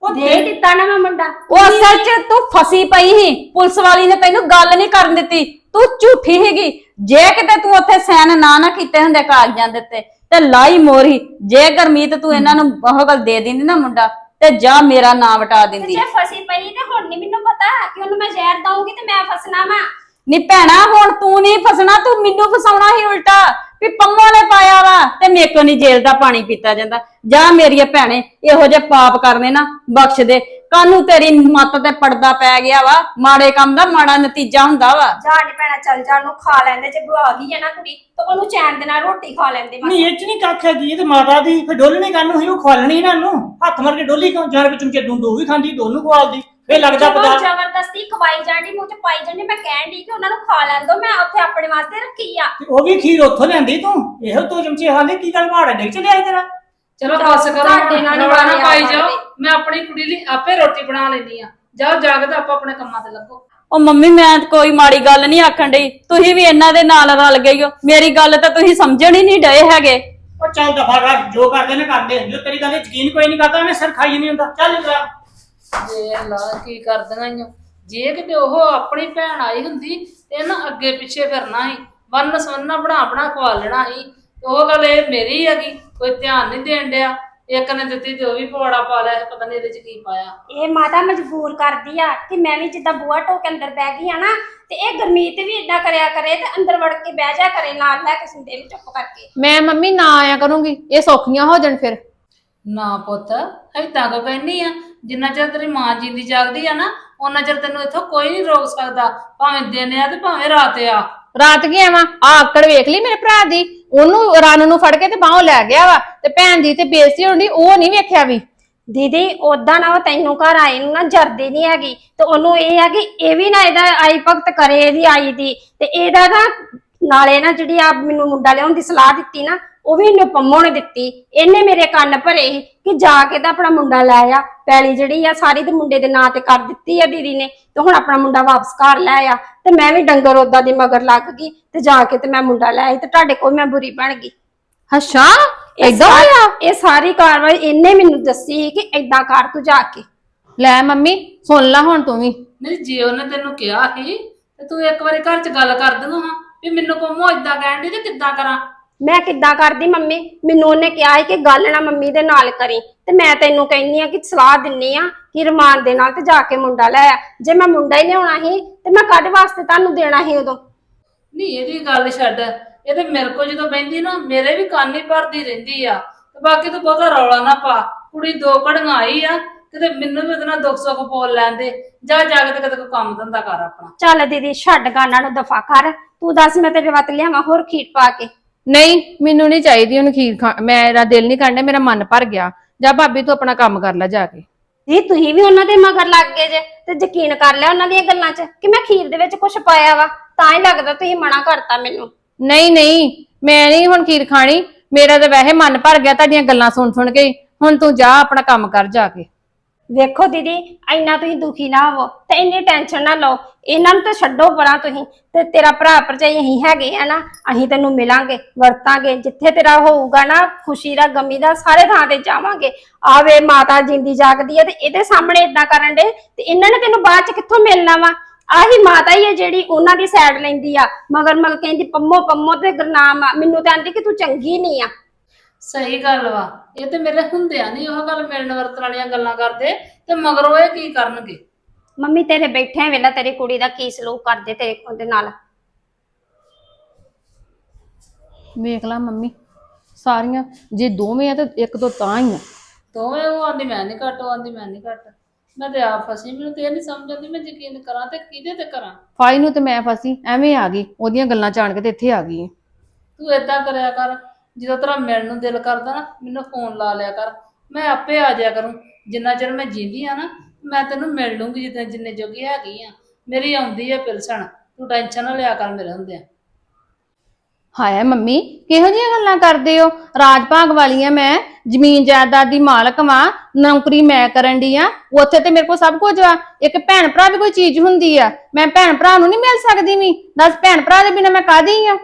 ਉਹ ਦੇ ਦਿੱਤਾ ਨਾ ਮੈਂ ਮੁੰਡਾ। ਉਹ ਅਸਲ 'ਚ ਤੂੰ ਫਸੀ ਪਈ ਸੀ। ਪੁਲਿਸ ਵਾਲੀ ਨੇ ਤੈਨੂੰ ਗੱਲ ਨਹੀਂ ਕਰਨ ਦਿੱਤੀ। ਤੂੰ ਝੂਠੀ ਹੈਗੀ ਜੇ ਕਿਤੇ ਤੂੰ ਉੱਥੇ ਸਾਈਨ ਨਾ ਨਾ ਕੀਤੇ ਹੁੰਦੇ ਕਾਗਜ਼ਾਂ ਦੇ ਉੱਤੇ ਤੇ ਲਾਈ ਮੋਰੀ ਜੇ ਗਰਮੀਤ ਤੂੰ ਇਹਨਾਂ ਨੂੰ ਉਹ ਗੱਲ ਦੇ ਦਿੰਦੀ ਨਾ ਮੁੰਡਾ ਤੇ ਜਾ ਮੇਰਾ ਨਾਂ ਵਟਾ ਦਿੰਦੀ। ਜੇ ਫਸੀ ਪਈ ਤੇ ਹੁਣ ਨਹੀਂ ਮੈਨੂੰ ਪਤਾ ਕਿ ਉਹਨੂੰ ਮੈਂ ਜ਼ਹਿਰ ਦਊਂਗੀ ਤੇ ਮੈਂ ਫਸਣਾ ਵਾ। ਨੀ ਭੈਣਾ ਹੁਣ ਤੂੰ ਨਹੀਂ ਫਸਣਾ ਤੂੰ ਮੈਨੂੰ ਫਸਾਉਣਾ ਹੀ ਉਲਟਾ। ਵੀ ਪੰਮੋ ਨੇ ਪਾਇਆ ਵਾ ਤੇ ਮੇਰੇ ਕੋ ਨਹੀਂ ਜੇਲ੍ਹ ਦਾ ਪਾਣੀ ਪੀਤਾ ਜਾਂਦਾ। ਜਾ ਮੇਰੀਏ ਭੈਣੇ ਇਹੋ ਜਿਹੇ ਪਾਪ ਕਰਨੇ ਨਾ ਬਖਸ਼ ਦੇ। ਕਾਨੂੰ ਤੇਰੀ ਮੱਤ ਤੇ ਪੜਦਾ ਪੈ ਗਿਆ ਵਾ? ਮਾੜੇ ਕੰਮ ਦਾ ਮਾੜਾ ਨਤੀਜਾ ਹੁੰਦਾ ਵਾ। ਜਾ ਨੀ ਪੈਣਾ ਚੱਲ ਜਾ ਉਹਨੂੰ ਖਾ ਲੈਂਦੇ ਜੇ ਬੁਆ ਗਈ ਹੈ ਨਾ ਕੁੜੀ ਤੇ ਉਹਨੂੰ ਚੈਨ ਦੇ ਨਾਲ ਰੋਟੀ ਖਾ ਲੈਂਦੇ ਬਸ। ਨਹੀਂ ਇਹ ਚ ਨਹੀਂ ਕੱਖ ਹੈਗੀ ਇਹ ਤੇ ਮਾਤਾ ਦੀ ਫਿਰ ਡੋਲਣੀ ਕਰਨ ਨੂੰ ਸੀ ਉਹ ਖਵਾਲਣੀ ਇਹਨਾਂ ਨੂੰ। ਹੱਥ ਮਾਰ ਕੇ ਡੋਲੀ ਕਿਉਂ ਚਾਰ ਵਿੱਚ ਚਮਚੇ ਦੂੰ ਦੋ ਵੀ ਖਾਂਦੀ ਦੋਨੋਂ ਖਵਾਲਦੀ ਫੇਰ ਲੱਗਦਾ ਜਦੋਂ ਪਤਾ ਜ਼ਬਰਦਸਤੀ ਖਵਾਈ ਜਾਂਦੀ ਮੂੰਹ ਚ ਪਾਈ ਜਾਂਦੀ ਮੈਂ ਕਹਿਣ ਦੀ ਕਿ ਉਹਨਾਂ ਨੂੰ ਖਾ ਲੈਣ ਦੋ ਮੈਂ ਉੱਥੇ ਆਪਣੇ ਵਾਸਤੇ ਰੱਖੀ ਆ। ਤੇ ਉਹ ਵੀ ਖੀਰ ਉੱਥੋਂ ਲਿਆਂਦੀ ਤੂੰ? ਇਹੋ ਦੋ ਚਮਚੇ ਖਾਂਦੀ ਕੀ ਗੱਲ ਮਾੜਾ ਡਿੱਗ ਚ ਲਿਆਈ ਤੇਰਾ? ਚਲੋ ਬਸ ਕਰੋ ਤੁਹਾਡੇ ਨਾਲ ਨੀ ਰੌਲਾ ਨਾ ਬਣਿਆ ਪਾਈ। ਜਾਓ। ਮੈਂ ਆਪਣੀ ਕੁੜੀ ਲਈ ਆਪੇ ਰੋਟੀ ਬਣਾ ਲੈਂਦੀ ਆ ਜਾਓ ਜਾਗਦਾ ਆਪਾਂ ਆਪਣੇ ਕੰਮਾਂ ਤੇ ਲੱਗੋ। ਉਹ ਮੰਮੀ ਮੈਂ ਤਾਂ ਕੋਈ ਮਾੜੀ ਗੱਲ ਨਹੀਂ ਆਖਣ ਡਈ। ਤੁਸੀਂ ਵੀ ਇਹਨਾਂ ਦੇ ਨਾਲ ਰਲ ਗਈ ਹੋ। ਮੇਰੀ ਗੱਲ ਤਾਂ ਤੁਸੀਂ ਸਮਝਣ ਹੀ ਨਹੀਂ ਡਏ ਹੈਗੇ। ਉਹ ਚੱਲ ਦਫਾ ਕਰ ਜੋ ਕਰਦੇ ਨੇ ਕਰਦੇ ਜੋ ਤੇਰੀ ਗੱਲ ਤੇ ਯਕੀਨ ਕੋਈ ਨਹੀਂ ਕਰਦਾ ਮੈਂ ਸਿਰ ਖਾਈ ਨਹੀਂ ਹੁੰਦਾ। ਚੱਲ ਜਾ ਵੇਖ ਲਾ ਕੀ ਕਰਦੀਆਂ ਈ ਓ। ਜੇ ਕਿਤੇ ਉਹ ਆਪਣੀ ਭੈਣ ਆਈ ਹੁੰਦੀ ਤੇ ਨਾ ਅੱਗੇ ਪਿੱਛੇ ਫਿਰਨਾ ਸੀ ਵੰਨ ਸਵੰਨਾ ਬਣਾ ਬਣਾ ਖਵਾ ਲੈਣਾ ਸੀ ਤੇ ਉਹ ਗੱਲ ਇਹ ਮੇਰੀ ਹੈਗੀ। ਕੋਈ ਧਿਆਨ ਨਹੀਂ ਦੇਣ ਡਿਆ। ਇੱਕ ਨੇ ਦਿੱਤੀ ਤੇ ਉਹ ਵੀ ਪਵਾੜਾ ਪਾ ਲਿਆ ਪਤਾ ਨਹੀਂ ਇਹਦੇ ਚ ਕੀ ਪਾਇਆ। ਇਹ ਮਾਤਾ ਮਜਬੂਰ ਕਰਦੀ ਆ ਕਿ ਮੈਂ ਵੀ ਜਿੱਦਾਂ ਬੂਆ ਟੋਕ ਅੰਦਰ ਬਹਿ ਗਈ ਆ ਨਾ ਤੇ ਇਹ ਗਰਮੀਤ ਵੀ ਇਦਾਂ ਕਰਿਆ ਕਰੇ ਤੇ ਅੰਦਰ ਵੜ ਕੇ ਬਹਿ ਜਾ ਕਰੇ ਨਾਲ ਲੈ ਕੇ ਸਿੰਦੇ ਨੂੰ ਚੁੱਪ ਕਰਕੇ। ਮੈਂ ਮੰਮੀ ਨਾ ਆਇਆ ਕਰੂੰਗੀ ਇਹ ਸੌਖੀਆਂ ਹੋ ਜਾਣ ਫਿਰ। ਨਾ ਪੁੱਤ ਏਦਾਂ ਕੋ ਕਹਿੰਦੀ ਆ ਜਿੰਨਾ ਚਿਰ ਤੇਰੀ ਮਾਂ ਜਿੰਦੀ ਜਾਗਦੀ ਆ ਨਾ ਉਹਨਾਂ ਚਿਰ ਤੈਨੂੰ ਇੱਥੋਂ ਕੋਈ ਨਹੀਂ ਰੋਕ ਸਕਦਾ ਭਾਵੇਂ ਦਿਨ ਆ ਤੇ ਭਾਵੇਂ ਰਾਤ ਆ। ਰਾਤ ਕੀ ਆਵਾਂ? ਆ ਆਕੜ ਵੇਖ ਲਈ ਮੇਰੇ ਭਰਾ ਦੀ। ਉਹਨੂੰ ਰਣ ਨੂੰ ਫੜ ਕੇ ਤੇ ਬਾਹੋਂ ਲੈ ਗਿਆ ਵਾ। ਤੇ ਭੈਣ ਦੀ ਤੇ ਬੇਇੱਜ਼ਤੀ ਹੁੰਦੀ ਉਹ ਨਹੀਂ ਵੇਖਿਆ ਵੀ। ਦੀਦੀ ਉਦਾਂ ਨਾ ਉਹ ਤੈਨੂੰ ਘਰ ਆਏ ਨੂੰ ਨਾ ਜਰਦੀ ਨਹੀਂ ਹੈਗੀ। ਤੇ ਉਹਨੂੰ ਇਹ ਆ ਕਿ ਇਹ ਵੀ ਨਾ ਇਹਦਾ ਆਈ ਭਗਤ ਕਰੇ ਇਹਦੀ ਆਈ ਦੀ। ਤੇ ਇਹਦਾ ਨਾ ਨਾਲੇ ਨਾ ਜਿਹੜੀ ਆ ਮੈਨੂੰ ਮੁੰਡਾ ਲਿਆਉਣ ਦੀ ਸਲਾਹ ਦਿੱਤੀ ਨਾ ਉਹ ਵੀ ਇਹਨੇ ਪੰਮੋ ਨੇ ਦਿੱਤੀ। ਇਹਨੇ ਮੇਰੇ ਕੰਨ ਭਰੇ ਕਿ ਜਾ ਕੇ ਤਾਂ ਆਪਣਾ ਮੁੰਡਾ ਲੈ ਆ। ਪੈਲੀ ਜਿਹੜੀ ਆ ਸਾਰੀ ਤੇ ਮੁੰਡੇ ਦੇ ਨਾਂ ਤੇ ਕਰ ਦਿੱਤੀ ਆ ਦੀਦੀ ਨੇ ਤੇ ਹੁਣ ਆਪਣਾ ਮੁੰਡਾ ਵਾਪਸ ਘਰ ਲੈ ਆ। ਤੇ ਮੈਂ ਵੀ ਡੰਗਰ ਉਦਾਂ ਦੀ ਮਗਰ ਲੱਗ ਗਈ ਤੇ ਜਾ ਕੇ ਤੇ ਮੈਂ ਮੁੰਡਾ ਲੈ ਆਈ ਤੇ ਤੁਹਾਡੇ ਕੋਲ ਮੈਂ ਬੁਰੀ ਬਣ ਗਈ। ਅੱਛਾ ਸਾਰੀ- ਹੋਇਆ? ਇਹ ਸਾਰੀ ਕਾਰਵਾਈ ਇਹਨੇ ਮੈਨੂੰ ਦੱਸੀ ਸੀ ਕਿ ਏਦਾਂ ਕਰ ਤੂੰ ਜਾ ਕੇ। ਲੈ ਮੰਮੀ ਸੁਣ ਲੈ ਹੁਣ ਤੂੰ ਵੀ। ਨਹੀਂ ਜੇ ਉਹਨੇ ਤੈਨੂੰ ਕਿਹਾ ਸੀ ਤੇ ਤੂੰ ਇੱਕ ਵਾਰੀ ਘਰ 'ਚ ਗੱਲ ਕਰ ਦਿੰਦਾ ਹਾਂ। ਵੀ ਮੈਨੂੰ ਪੰਮੋ ਇਦਾਂ ਕਹਿਣ ਦੀ ਤੇ ਕਿੱਦਾਂ ਕਰਾਂ? ਮੈਂ ਕਿੱਦਾਂ ਕਰਦੀ ਮੰਮੀ? ਮੈਨੂੰ ਉਹਨੇ ਕਿਹਾ ਸੀ ਕਿ ਗੱਲ ਨਾ ਮੰਮੀ ਦੇ ਨਾਲ ਕਰੀ। ਤੇ ਮੈਂ ਤੈਨੂੰ ਕਹਿੰਨੀ ਆ ਕਿ ਸਲਾਹ ਦਿੰਨੀ ਆ ਕਿ ਰਮਾਨ ਦੇ ਨਾਲ ਤੇ ਜਾ ਕੇ ਮੁੰਡਾ ਲੈ ਆ। ਜੇ ਮੈਂ ਮੁੰਡਾ ਹੀ ਲਿਆਉਣਾ ਸੀ ਤੇ ਮੈਂ ਕਾਹਦੇ ਵਾਸਤੇ ਤੁਹਾਨੂੰ ਦੇਣਾ ਸੀ ਉਦੋਂ? ਨਹੀਂ ਇਹਦੀ ਗੱਲ ਛੱਡ। ਇਹ ਤੇ ਮੇਰੇ ਕੋ ਜਦੋਂ ਬੈੰਦੀ ਨਾ ਮੇਰੇ ਵੀ ਕੰਨ ਹੀ ਭਰਦੀ ਰਹਿੰਦੀ ਆ। ਤੇ ਬਾਕੀ ਤੂੰ ਬਹੁਤਾ ਰੌਲਾ ਨਾ ਪਾ। ਕੁੜੀ ਦੋ ਘੜੀਆਂ ਆਈ ਆ ਕਿਤੇ ਮੈਨੂੰ ਵੀ ਉਹਦੇ ਨਾਲ ਦੁੱਖ ਸੁੱਖ ਬੋਲ ਲੈਂਦੇ ਜਾ ਜਾ ਕੇ ਤੇ ਕਿਤੇ ਕੋਈ ਕੰਮ ਧੰਦਾ ਕਰ ਆਪਣਾ। ਚੱਲ ਦੀਦੀ ਛੱਡ ਗਾਨਾਂ ਨੂੰ ਦਫਾ ਕਰ। ਤੂੰ ਦੱਸ ਮੈਂ ਤੇਰੇ ਵੱਤ ਲਿਆਵਾਂ ਹੋਰ ਖੀਟ ਪਾ ਕੇ। ਨਹੀਂ ਮੈਨੂੰ ਨਹੀਂ ਚਾਹੀਦੀ ਉਹਨੂੰ ਖੀਰ ਖਾ ਮੇਰਾ ਦਿਲ ਨਹੀਂ ਕਰਦਾ ਮੇਰਾ ਮਨ ਭਰ ਗਿਆ। ਜਾ ਭਾਬੀ ਤੂੰ ਆਪਣਾ ਕੰਮ ਕਰ ਲੈ ਜਾ ਕੇ। ਜੀ ਤੁਸੀਂ ਵੀ ਉਹਨਾਂ ਦੇ ਮਗਰ ਲੱਗ ਗਏ ਜੇ ਤੇ ਯਕੀਨ ਕਰ ਲਿਆ ਉਹਨਾਂ ਦੀਆਂ ਗੱਲਾਂ 'ਚ ਕਿ ਮੈਂ ਖੀਰ ਦੇ ਵਿੱਚ ਕੁਝ ਪਾਇਆ ਵਾ। ਤਾਂ ਹੀ ਲੱਗਦਾ ਤੁਸੀਂ ਮਨਾ ਕਰਤਾ ਮੈਨੂੰ। ਨਹੀਂ ਨਹੀਂ ਮੈਂ ਨਹੀਂ ਹੁਣ ਖੀਰ ਖਾਣੀ। ਮੇਰਾ ਤਾਂ ਵੈਸੇ ਮਨ ਭਰ ਗਿਆ ਤੁਹਾਡੀਆਂ ਗੱਲਾਂ ਸੁਣ ਸੁਣ ਕੇ। ਹੀ। ਹੁਣ ਤੂੰ ਜਾ ਆਪਣਾ ਕੰਮ ਕਰ ਜਾ ਕੇ। ਵੇਖੋ ਦੀਦੀ, ਇੰਨਾ ਤੁਸੀਂ ਦੁਖੀ ਨਾ ਹੋਵੋ ਤੇ ਇੰਨੀ ਟੈਨਸ਼ਨ ਨਾ ਲਓ। ਇਹਨਾਂ ਨੂੰ ਤਾਂ ਛੱਡੋ ਪਰਾਂ ਤੁਸੀਂ ਤੇ ਤੇਰਾ ਭਰਾ ਭਰਜਾਈ ਅਸੀਂ ਹੈਗੇ ਆ ਨਾ, ਅਸੀਂ ਤੈਨੂੰ ਮਿਲਾਂਗੇ, ਵਰਤਾਂਗੇ, ਜਿੱਥੇ ਤੇਰਾ ਹੋਊਗਾ ਨਾ, ਖੁਸ਼ੀ ਦਾ, ਗਮੀ ਦਾ, ਸਾਰੇ ਥਾਂ ਤੇ ਜਾਵਾਂਗੇ। ਆਵੇ ਮਾਤਾ ਜਿੰਦੀ ਜਾਗਦੀ ਹੈ ਤੇ ਇਹਦੇ ਸਾਹਮਣੇ ਇਦਾਂ ਕਰਨ ਦੇ ਤੇ ਇਹਨਾਂ ਨੇ ਤੈਨੂੰ ਬਾਅਦ ਚ ਕਿੱਥੋਂ ਮਿਲਣਾ ਵਾ? ਆਹੀ ਮਾਤਾ ਹੀ ਹੈ ਜਿਹੜੀ ਉਹਨਾਂ ਦੀ ਸਾਈਡ ਲੈਂਦੀ ਆ। ਮਗਰ ਮਗਰ ਕਹਿੰਦੀ ਪੰਮੋ ਪੰਮੋ ਤੇ ਗੁਰਨਾਮ ਆ। ਮੈਨੂੰ ਤਾਂ ਆਂਦੀ ਕਿ ਤੂੰ ਚੰਗੀ ਨਹੀਂ ਆ। ਸਹੀ ਗੱਲ ਵਾ। ਇਹ ਤੇ ਮੇਰੇ ਹੁੰਦਿਆਂ ਨਹੀਂ ਉਹ ਗੱਲ ਮਿਲਣ ਵਰਤਣ ਵਾਲੀਆਂ ਗੱਲਾਂ ਕਰਦੇ ਤੇ ਮਗਰੋਂ ਇਹ ਕੀ ਕਰਨਗੇ? ਮੰਮੀ ਤੇਰੇ ਬੈਠੇ ਵੇਲਾ ਤੇਰੀ ਕੁੜੀ ਦਾ ਕੀ ਸਲੂਕ ਕਰਦੇ ਤੇਰੇ ਉਹਦੇ ਨਾਲ। ਵੇਖ ਲੈ ਮੰਮੀ ਸਾਰੀਆਂ ਜੇ ਦੋਵੇਂ ਆ ਤਾਂ ਇੱਕ ਤੋਂ ਤਾਂ ਹੀ ਆ। ਦੋਵੇਂ ਉਹ ਆਂਦੀ ਮੈਂ ਨਹੀਂ ਘੱਟ ਉਹ ਆਂਦੀ ਮੈਂ ਨਹੀਂ ਘੱਟ। ਮੈਂ ਤੇ ਆਪ ਫਸੀ ਮੈਨੂੰ ਤੇ ਇਹ ਨਹੀਂ ਸਮਝ ਆਉਂਦੀ ਮੈਂ ਯਕੀਨ ਕਰਾਂ ਤੇ ਕਿਹਦੇ ਤੇ ਕਰਾਂ। ਫਾਈ ਨੂੰ ਤੇ ਮੈਂ ਫਸੀ ਐਵੇਂ ਆ ਗਈ ਉਹਦੀਆਂ ਗੱਲਾਂ ਜਾਣ ਕੇ ਤੇ ਇੱਥੇ ਆ ਗਈ। ਤੂੰ ਏਦਾਂ ਕਰਿਆ ਕਰ ਜਦੋਂ ਤੇਰਾ ਮਿਲਣ ਨੂੰ ਦਿਲ ਕਰਦਾ ਨਾ, ਮੈਨੂੰ ਫੋਨ ਲਾ ਲਿਆ ਕਰ। ਮੈਂ ਆਪੇ ਆ ਜਾਇਆ ਕਰੂੰ। ਜਿੰਨਾ ਚਿਰ ਮੈਂ ਜਿੰਦੀ ਆ ਨਾ, ਮੈਂ ਤੈਨੂੰ ਮਿਲ ਲੂੰਗੀ ਜਿੱਦਾਂ ਜਿੰਨੇ ਜੋਗੀ ਹੈਗੀ ਆ। ਮੇਰੀ ਆਉਂਦੀ ਆ ਪਿਲਸਣ। ਤੂੰ ਟੈਨਸ਼ਨ ਨਾ ਲਿਆ ਕਰ ਮੇਰੇ ਹੁੰਦਿਆਂ। ਹਾਏ ਮੰਮੀ, ਕਿਹੋ ਜਿਹੀਆਂ ਗੱਲਾਂ ਕਰਦੇ ਹੋ? ਰਾਜ ਭਾਗ ਵਾਲੀ ਆ ਮੈਂ। ਜ਼ਮੀਨ ਜਾਇਦਾਦ ਦੀ ਮਾਲਕ ਵਾਂ। ਨੌਕਰੀ ਮੈਂ ਕਰਨ ਦੀ ਆ। ਉੱਥੇ ਤੇ ਮੇਰੇ ਕੋਲ ਸਭ ਕੁਝ ਆ। ਇੱਕ ਭੈਣ ਭਰਾ ਵੀ ਕੋਈ ਚੀਜ਼ ਹੁੰਦੀ ਆ। ਮੈਂ ਭੈਣ ਭਰਾ ਨੂੰ ਨਹੀਂ ਮਿਲ ਸਕਦੀ ਵੀ। ਦੱਸ ਭੈਣ ਭਰਾ ਦੇ ਬਿਨਾਂ ਮੈਂ ਕਾਦੀ ਆ?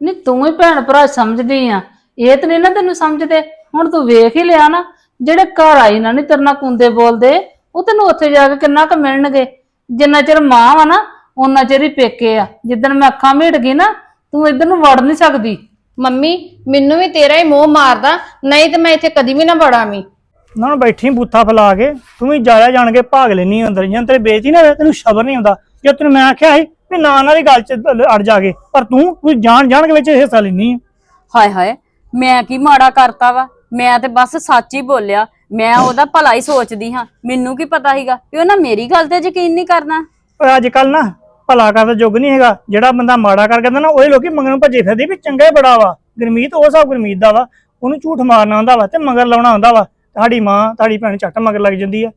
ਨਹੀਂ ਤੂੰ ਹੀ ਭੈਣ ਭਰਾ ਸਮਝਦੀ ਆ। ਇਹ ਤੇ ਨਹੀਂ ਨਾ ਤੈਨੂੰ ਸਮਝਦੇ। ਹੁਣ ਤੂੰ ਵੇਖ ਹੀ ਲਿਆ ਨਾ ਜਿਹੜੇ ਘਰ ਆਈ ਨਾ ਨਹੀਂ ਤੇਰੇ ਨਾਲ ਕੁੰਦੇ ਬੋਲਦੇ ਉਹ ਤੈਨੂੰ ਉੱਥੇ ਜਾ ਕੇ ਕਿੰਨਾ ਕੁ ਮਿਲਣਗੇ। ਜਿੰਨਾ ਚਿਰ ਮਾਂ ਵਾ ਨਾ ਉਹਨਾਂ ਚਿਰ ਹੀ ਪੇਕੇ ਆ। ਜਿੱਦਣ ਮੈਂ ਅੱਖਾਂ ਮੀਟ ਗਈ ਨਾ ਤੂੰ ਇੱਧਰ ਨੂੰ ਵੜ ਨਹੀਂ ਸਕਦੀ। ਮੰਮੀ ਮੈਨੂੰ ਵੀ ਤੇਰਾ ਹੀ ਮੋਹ ਮਾਰਦਾ ਨਹੀਂ ਤੇ ਮੈਂ ਇੱਥੇ ਕਦੀ ਵੀ ਨਾ ਵੜਾਂ ਵੀ ਨਾ ਬੈਠੀ ਬੂਥਾ ਫਲਾ ਕੇ ਤੂੰ ਵੀ ਜਾਇਆ ਜਾਣ ਕੇ ਭਾਗ ਲੈਣੀ ਅੰਦਰ। ਜਾਂ ਤੇਰੇ ਬੇਇੱਜ਼ਤੀ ਨਾ ਹੋਵੇ, ਤੈਨੂੰ ਸ਼ਬਰ ਨਹੀਂ ਆਉਂਦਾ। ਜੇ ਤੈਨੂੰ ਮੈਂ ਆਖਿਆ ਸੀ ਵੀ ਨਾ ਉਹਨਾਂ ਦੀ ਗੱਲ 'ਚ ਅੜ ਜਾ ਕੇ ਪਰ ਤੂੰ ਤੂੰ ਜਾਣ ਜਾਣ ਕੇ ਵਿੱਚ ਹਿੱਸਾ ਲੈਣੀ ਹਾਏ ਹਾਏ ਮੈਂ ਕੀ ਮਾੜਾ ਕਰਤਾ ਵਾ? ਮੈਂ ਤੇ ਬਸ ਸੱਚ ਹੀ ਬੋਲਿਆ। ਮੈਂ ਉਹਦਾ ਭਲਾ ਹੀ ਸੋਚਦੀ ਹਾਂ। ਮੈਨੂੰ ਕੀ ਪਤਾ ਸੀਗਾ ਕਿ ਉਹਨਾਂ ਮੇਰੀ ਗੱਲ ਤੇ ਯਕੀਨ ਨਹੀਂ ਕਰਨਾ। ਓਏ ਅੱਜ ਕੱਲ ਨਾ ਭਲਾ ਕਰਦਾ ਯੁੱਗ ਨਹੀਂ ਹੈਗਾ। ਜਿਹੜਾ ਬੰਦਾ ਮਾੜਾ ਕਰ ਕਹਿੰਦਾ ਨਾ ਉਹਦੇ ਲੋਕੀ ਮੰਗਣ ਨੂੰ ਭੱਜੇ ਫਿਰਦੇ ਵੀ ਚੰਗਾ ਹੀ ਬੜਾ ਵਾ। ਗੁਰਮੀਤ ਉਹ ਸਭ ਗੁਰਮੀਤ ਦਾ ਵਾ। ਉਹਨੂੰ ਝੂਠ ਮਾਰਨਾ ਆਉਂਦਾ ਵਾ ਤੇ ਮਗਰ ਲਾਉਣਾ ਆਉਂਦਾ ਵਾ। ਤੁਹਾਡੀ ਮਾਂ ਤੁਹਾਡੀ ਭੈਣ ਝੱਟ ਮਗਰ ਲੱਗ ਜਾਂਦੀ ਆ।